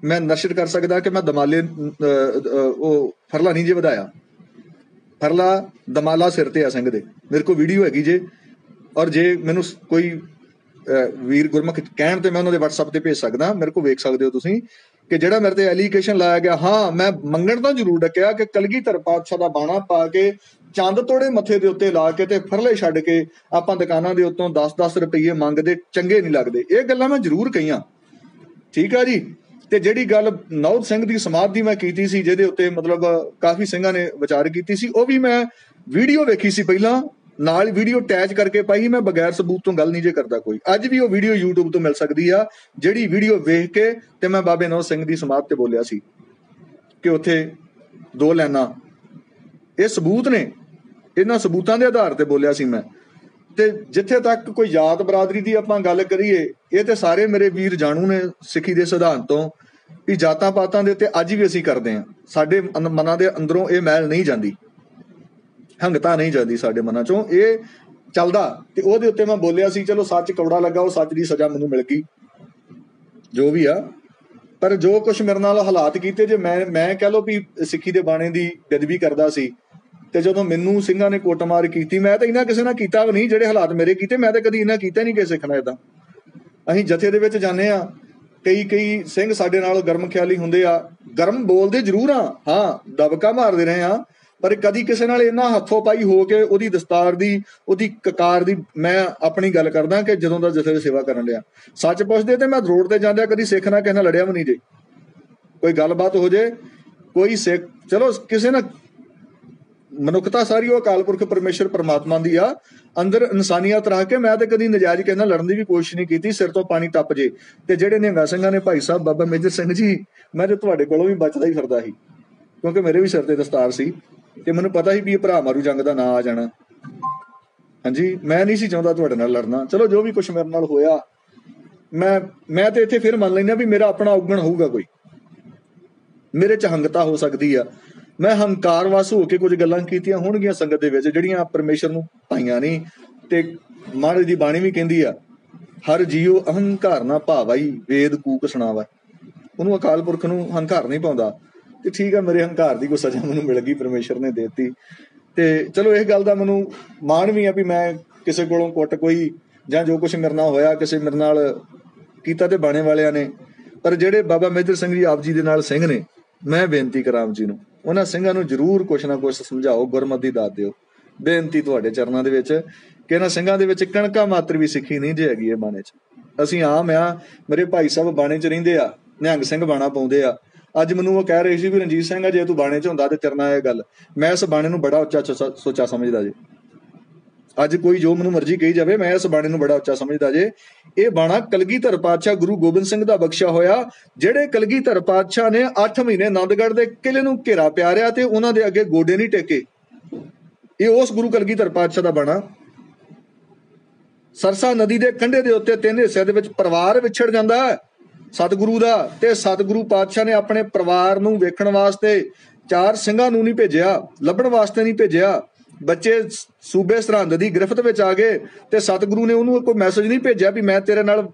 ਮੈਂ ਨਸ਼ਰ ਕਰ ਸਕਦਾ ਕਿ ਮੈਂ ਦਮਾਲੇ ਉਹ ਫਰਲਾ ਨਹੀਂ ਜੇ ਵਧਾਇਆ। ਫਰਲਾ ਦਮਾਲਾ ਸਿਰ ਤੇ ਆ ਸਿੰਘ ਦੇ, ਮੇਰੇ ਕੋਲ ਵੀਡੀਓ ਹੈਗੀ ਜੇ, ਔਰ ਜੇ ਮੈਨੂੰ ਕੋਈ ਵੀਰ ਗੁਰਮੁਖ ਕਹਿਣ ਤੇ ਮੈਂ ਉਹਨਾਂ ਦੇ WhatsApp ਤੇ ਭੇਜ ਸਕਦਾ, ਮੇਰੇ ਕੋਲ ਵੇਖ ਸਕਦੇ ਹੋ ਤੁਸੀਂ, ਕਿ ਜਿਹੜਾ ਮੇਰੇ ਤੇ ਐਲੀਗੇਸ਼ਨ ਲਾਇਆ ਗਿਆ, ਹਾਂ, ਮੈਂ ਮੰਗਣ ਤਾਂ ਜ਼ਰੂਰ ਡੱਕਿਆ ਕਿ ਕਲਗੀਧਰ ਪਾਤਸ਼ਾਹ ਦਾ ਬਾਣਾ ਪਾ ਕੇ ਚੰਦ ਤੋੜੇ ਮੱਥੇ ਦੇ ਉੱਤੇ ਲਾ ਕੇ ਤੇ ਫਰਲੇ ਛੱਡ ਕੇ ਆਪਾਂ ਦੁਕਾਨਾਂ ਦੇ ਉੱਤੋਂ 10-10 ਰੁਪਏ ਮੰਗਦੇ, ਚੰਗੇ ਨਹੀਂ ਲੱਗਦੇ। ਇਹ ਗੱਲਾਂ ਮੈਂ ਜ਼ਰੂਰ ਕਹੀਆਂ। ਠੀਕ ਆ ਜੀ? ਤੇ ਜਿਹੜੀ ਗੱਲ ਨੌਦ ਸਿੰਘ ਦੀ ਸਮਾਧ ਦੀ ਮੈਂ ਕੀਤੀ ਸੀ, ਜਿਹਦੇ ਉੱਤੇ ਮਤਲਬ ਕਾਫੀ ਸਿੰਘਾਂ ਨੇ ਵਿਚਾਰ ਕੀਤੀ ਸੀ, ਉਹ ਵੀ ਮੈਂ ਵੀਡੀਓ ਵੇਖੀ ਸੀ ਪਹਿਲਾਂ। ਨਾਲ ਵੀਡੀਓ ਅਟੈਚ ਕਰਕੇ ਪਾਈ, ਮੈਂ ਬਗੈਰ ਸਬੂਤ ਤੋਂ ਗੱਲ ਨਹੀਂ ਜੇ ਕਰਦਾ ਕੋਈ। ਅੱਜ ਵੀ ਉਹ ਵੀਡੀਓ YouTube ਤੋਂ ਮਿਲ ਸਕਦੀ ਆ। ਜਿਹੜੀ ਵੀਡੀਓ ਵੇਖ ਕੇ ਤੇ ਮੈਂ ਬਾਬੇ ਨੌਦ ਸਿੰਘ ਦੀ ਸਮਾਧ ਤੇ ਬੋਲਿਆ ਸੀ ਕਿ ਉੱਥੇ ਦੋ ਲੈਣਾ ਇਹ ਸਬੂਤ ਨੇ। ਇਹਨਾਂ ਸਬੂਤਾਂ ਦੇ ਆਧਾਰ ਤੇ ਬੋਲਿਆ ਸੀ ਮੈਂ। ਤੇ ਜਿੱਥੇ ਤੱਕ ਕੋਈ ਜਾਤ ਬਰਾਦਰੀ ਦੀ ਆਪਾਂ ਗੱਲ ਕਰੀਏ, ਇਹ ਤੇ ਸਾਰੇ ਮੇਰੇ ਵੀਰ ਜਾਣੂ ਨੇ ਸਿੱਖੀ ਦੇ ਸਿਧਾਂਤ ਤੋਂ ਵੀ ਜਾਤਾਂ ਪਾਤਾਂ ਦੇ ਉੱਤੇ ਅੱਜ ਵੀ ਅਸੀਂ ਕਰਦੇ ਹਾਂ। ਸਾਡੇ ਮਨਾਂ ਦੇ ਅੰਦਰੋਂ ਇਹ ਮੈਲ ਨਹੀਂ ਜਾਂਦੀ। ਹੰਗਤਾ ਨਹੀਂ ਜਾਂਦੀ ਸਾਡੇ ਮਨਾਂ ਚੋਂ। ਇਹ ਚੱਲਦਾ ਤੇ ਉਹਦੇ ਉੱਤੇ ਮੈਂ ਬੋਲਿਆ ਸੀ, ਚਲੋ ਸੱਚ ਕੌੜਾ ਲੱਗਾ, ਉਹ ਸੱਚ ਦੀ ਸਜ਼ਾ ਮੈਨੂੰ ਮਿਲ ਗਈ। ਜੋ ਵੀ ਆ। ਪਰ ਜੋ ਕੁਝ ਮੇਰੇ ਨਾਲ ਹਾਲਾਤ ਕੀਤੇ, ਜੇ ਮੈਂ ਮੈਂ ਕਹ ਲੋ ਵੀ ਸਿੱਖੀ ਦੇ ਬਾਣੇ ਦੀ ਬੇਦਬੀ ਕਰਦਾ ਸੀ ਤੇ ਜਦੋਂ ਮੈਨੂੰ ਸਿੰਘਾਂ ਨੇ ਕੁੱਟਮਾਰ ਕੀਤੀ, ਮੈਂ ਤਾਂ ਇਹਨਾਂ ਕਿਸੇ ਨਾਲ ਕੀਤਾ ਵੀ ਨਹੀਂ, ਜਿਹੜੇ ਹਾਲਾਤ ਮੇਰੇ ਕੀਤੇ, ਮੈਂ ਤਾਂ ਕਦੀ ਇਹਨਾਂ ਕੀਤਾ ਨਹੀਂ ਕਿਸੇ ਸਿੱਖਣਾ ਇਦਾਂ ਅਸੀਂ ਜਥੇ ਦੇ ਵਿੱਚ ਜਾਂਦੇ ਆ ਕਈ ਕਈ ਸਿੰਘ ਸਾਡੇ ਨਾਲ ਗਰਮ ਖਿਆਲੀ ਹੁੰਦੇ ਆ। ਗਰਮ ਬੋਲਦੇ ਜ਼ਰੂਰ ਆ, ਹਾਂ, ਦਬਕਾ ਮਾਰਦੇ ਰਹੇ ਆ ਪਰ ਕਦੀ ਕਿਸੇ ਨਾਲ ਇੰਨਾ ਹੱਥੋਂ ਪਾਈ ਹੋ ਕੇ ਉਹਦੀ ਦਸਤਾਰ ਦੀ, ਉਹਦੀ ਕਕਾਰ ਦੀ ਮੈਂ ਆਪਣੀ ਗੱਲ ਕਰਦਾ ਕਿ ਜਦੋਂ ਦਾ ਜਥੇ ਦੀ ਸੇਵਾ ਕਰਨ ਲਿਆ ਸੱਚ ਪੁੱਛਦੇ ਤੇ ਮੈਂ ਰੋਡ ਤੇ ਜਾਂਦਿਆ ਕਦੀ ਸਿੱਖ ਨਾਲ ਕਿਸੇ ਨਾਲ ਲੜਿਆ ਵੀ ਨਹੀਂ ਜੇ। ਕੋਈ ਗੱਲਬਾਤ ਹੋ ਜੇ, ਕੋਈ ਸਿੱਖ, ਚਲੋ ਕਿਸੇ ਨਾਲ ਮਨੁੱਖਤਾ ਸਾਰੀ ਉਹ ਅਕਾਲ ਪੁਰਖ ਪਰਮੇਸ਼ਰ ਪਰਮਾਤਮਾ ਦੀ ਆ। ਅੰਦਰ ਇਨਸਾਨੀਅਤ ਰੱਖ ਕੇ ਮੈਂ ਤੇ ਕਦੀ ਨਜਾਇਜ਼ ਕਹਿੰਦਾ ਲੜਨ ਦੀ ਵੀ ਕੋਸ਼ਿਸ਼ ਨਹੀਂ ਕੀਤੀ, ਸਿਰ ਤੋਂ ਪਾਣੀ ਟੱਪ ਜੇ। ਤੇ ਜਿਹੜੇ ਨਿਹੰਗਾ ਸਿੰਘਾਂ ਨੇ ਭਾਈ ਸਾਹਿਬ, ਬਾਬਾ ਮੇਜਰ ਸਿੰਘ ਜੀ, ਮੈਂ ਤੇ ਤੁਹਾਡੇ ਕੋਲੋਂ ਵੀ ਬਚਦਾ ਹੀ ਫਿਰਦਾ ਸੀ, ਕਿਉਂਕਿ ਮੇਰੇ ਵੀ ਸਿਰ ਤੇ ਦਸਤਾਰ ਸੀ। ਤੇ ਮੈਨੂੰ ਪਤਾ ਸੀ ਵੀ ਇਹ ਭਰਾ ਮਾਰੂ ਜੰਗ ਦਾ ਨਾਂ ਆ ਜਾਣਾ। ਹਾਂਜੀ, ਮੈਂ ਨਹੀਂ ਸੀ ਚਾਹੁੰਦਾ ਤੁਹਾਡੇ ਨਾਲ ਲੜਨਾ। ਚਲੋ, ਜੋ ਵੀ ਕੁਝ ਮੇਰੇ ਨਾਲ ਹੋਇਆ, ਮੈਂ ਮੈਂ ਤੇ ਇੱਥੇ ਫਿਰ ਮੰਨ ਲੈਂਦਾ ਵੀ ਮੇਰਾ ਆਪਣਾ ਔਗਣ ਹੋਊਗਾ ਕੋਈ। ਮੇਰੇ ਚ ਹੰਗਤਾ ਹੋ ਸਕਦੀ ਆ। ਮੈਂ ਹੰਕਾਰ ਵਸ ਹੋ ਕੇ ਕੁਝ ਗੱਲਾਂ ਕੀਤੀਆਂ ਹੋਣਗੀਆਂ ਸੰਗਤ ਦੇ ਵਿੱਚ, ਜਿਹੜੀਆਂ ਪਰਮੇਸ਼ਰ ਨੂੰ ਪਾਈਆਂ ਨਹੀਂ ਤੇ ਮਹਾਰਾਜ ਦੀ ਬਾਣੀ ਵੀ ਕਹਿੰਦੀ ਆ, ਹਰ ਜੀਉ ਅਹੰਕਾਰ ਨਾ ਭਾਵਾਈ ਵੇਦ ਕੂਕ ਸੁਣਾਵਾ। ਉਹਨੂੰ ਅਕਾਲ ਪੁਰਖ ਨੂੰ ਹੰਕਾਰ ਨਹੀਂ ਪਾਉਂਦਾ। ਤੇ ਠੀਕ ਆ, ਮੇਰੇ ਹੰਕਾਰ ਦੀ ਕੋਈ ਸਜ਼ਾ ਮੈਨੂੰ ਮਿਲ ਗਈ, ਪਰਮੇਸ਼ਰ ਨੇ ਦਿੱਤੀ। ਤੇ ਚਲੋ, ਇਹ ਗੱਲ ਦਾ ਮੈਨੂੰ ਮਾਣ ਵੀ ਆ ਵੀ ਮੈਂ ਕਿਸੇ ਕੋਲੋਂ ਕੁੱਟ ਕੋਈ ਜਾਂ ਜੋ ਕੁਝ ਮੇਰੇ ਨਾਲ ਹੋਇਆ, ਕਿਸੇ ਮੇਰੇ ਨਾਲ ਕੀਤਾ ਤੇ ਬਾਣੇ ਵਾਲਿਆਂ ਨੇ। ਪਰ ਜਿਹੜੇ ਬਾਬਾ ਮੇਜਰ ਸਿੰਘ ਜੀ ਆਪ ਜੀ ਦੇ ਨਾਲ ਸਿੰਘ ਨੇ, ਮੈਂ ਬੇਨਤੀ ਕਰਾਂ ਆਪ ਜੀ ਨੂੰ ਉਹਨਾਂ ਸਿੰਘਾਂ ਨੂੰ ਜ਼ਰੂਰ ਕੁਛ ਨਾ ਕੁਛ ਸਮਝਾਓ, ਗੁਰਮਤਿ ਦਾਤ ਦਿਓ। ਬੇਨਤੀ ਤੁਹਾਡੇ ਚਰਨਾਂ ਦੇ ਵਿੱਚ ਕਿ ਇਹਨਾਂ ਸਿੰਘਾਂ ਦੇ ਵਿੱਚ ਕਣਕਾ ਮਾਤਰ ਵੀ ਸਿੱਖੀ ਨਹੀਂ ਜੇ ਹੈਗੀ ਇਹ ਬਾਣੇ 'ਚ। ਅਸੀਂ ਆਮ ਆ, ਮੇਰੇ ਭਾਈ ਸਾਹਿਬ ਬਾਣੇ 'ਚ ਰਹਿੰਦੇ ਆ, ਨਿਹੰਗ ਸਿੰਘ ਬਾਣਾ ਪਾਉਂਦੇ ਆ। ਅੱਜ ਮੈਨੂੰ ਉਹ ਕਹਿ ਰਹੇ ਸੀ ਵੀ ਰਣਜੀਤ ਸਿੰਘ ਆ, ਜੇ ਤੂੰ ਬਾਣੇ 'ਚ ਹੁੰਦਾ ਤੇ ਚਰਨਾ ਇਹ ਗੱਲ। ਮੈਂ ਇਸ ਬਾਣੇ ਨੂੰ ਬੜਾ ਉੱਚਾ ਸੋਚਾ ਸਮਝਦਾ ਜੀ। ਅੱਜ ਕੋਈ ਜੋ ਮੈਨੂੰ ਮਰਜ਼ੀ ਕਹੀ ਜਾਵੇ, ਮੈਂ ਇਸ ਬਾਣੇ ਨੂੰ ਬੜਾ ਉੱਚਾ ਸਮਝਦਾ ਜੇ। ਇਹ ਬਾਣਾ ਕਲਗੀਧਰ ਪਾਤਸ਼ਾਹ ਗੁਰੂ ਗੋਬਿੰਦ ਸਿੰਘ ਦਾ ਬਖਸ਼ਿਆ ਹੋਇਆ, ਜਿਹੜੇ ਕਲਗੀਧਰ ਪਾਤਸ਼ਾਹ ਨੇ 8 ਮਹੀਨੇ ਆਨੰਦਗੜ੍ਹ ਦੇ ਕਿਲੇ ਨੂੰ ਘੇਰਾ ਪਿਆਰਿਆ ਤੇ ਉਹਨਾਂ ਦੇ ਅੱਗੇ ਗੋਡੇ ਨਹੀਂ ਟੇਕੇ। ਇਹ ਉਸ ਗੁਰੂ ਕਲਗੀਧਰ ਪਾਤਸ਼ਾਹ ਦਾ ਬਾਣਾ। ਸਰਸਾ ਨਦੀ ਦੇ ਕੰਢੇ ਦੇ ਉੱਤੇ ਤਿੰਨ ਹਿੱਸਿਆਂ ਦੇ ਵਿੱਚ ਪਰਿਵਾਰ ਵਿਛੜ ਜਾਂਦਾ ਹੈ। ਸਤਿਗੁਰੂ ਦਾ ਤੇ ਸਤਿਗੁਰੂ ਪਾਤਸ਼ਾਹ ਨੇ ਆਪਣੇ ਪਰਿਵਾਰ ਨੂੰ ਵੇਖਣ ਵਾਸਤੇ ਚਾਰ ਸਿੰਘਾਂ ਨੂੰ ਨਹੀਂ ਭੇਜਿਆ, ਲੱਭਣ ਵਾਸਤੇ ਨਹੀਂ ਭੇਜਿਆ। ਬੱਚੇ ਸੂਬੇ ਸਰਹੰਦ ਦੀ ਗ੍ਰਿਫਤ ਵਿੱਚ ਆ ਗਏ ਤੇ ਸਤਿਗੁਰੂ ਨੇ ਉਹਨੂੰ ਕੋਈ ਮੈਸੇਜ ਨਹੀਂ ਭੇਜਿਆ ਵੀ ਮੈਂ ਤੇਰੇ ਨਾਲ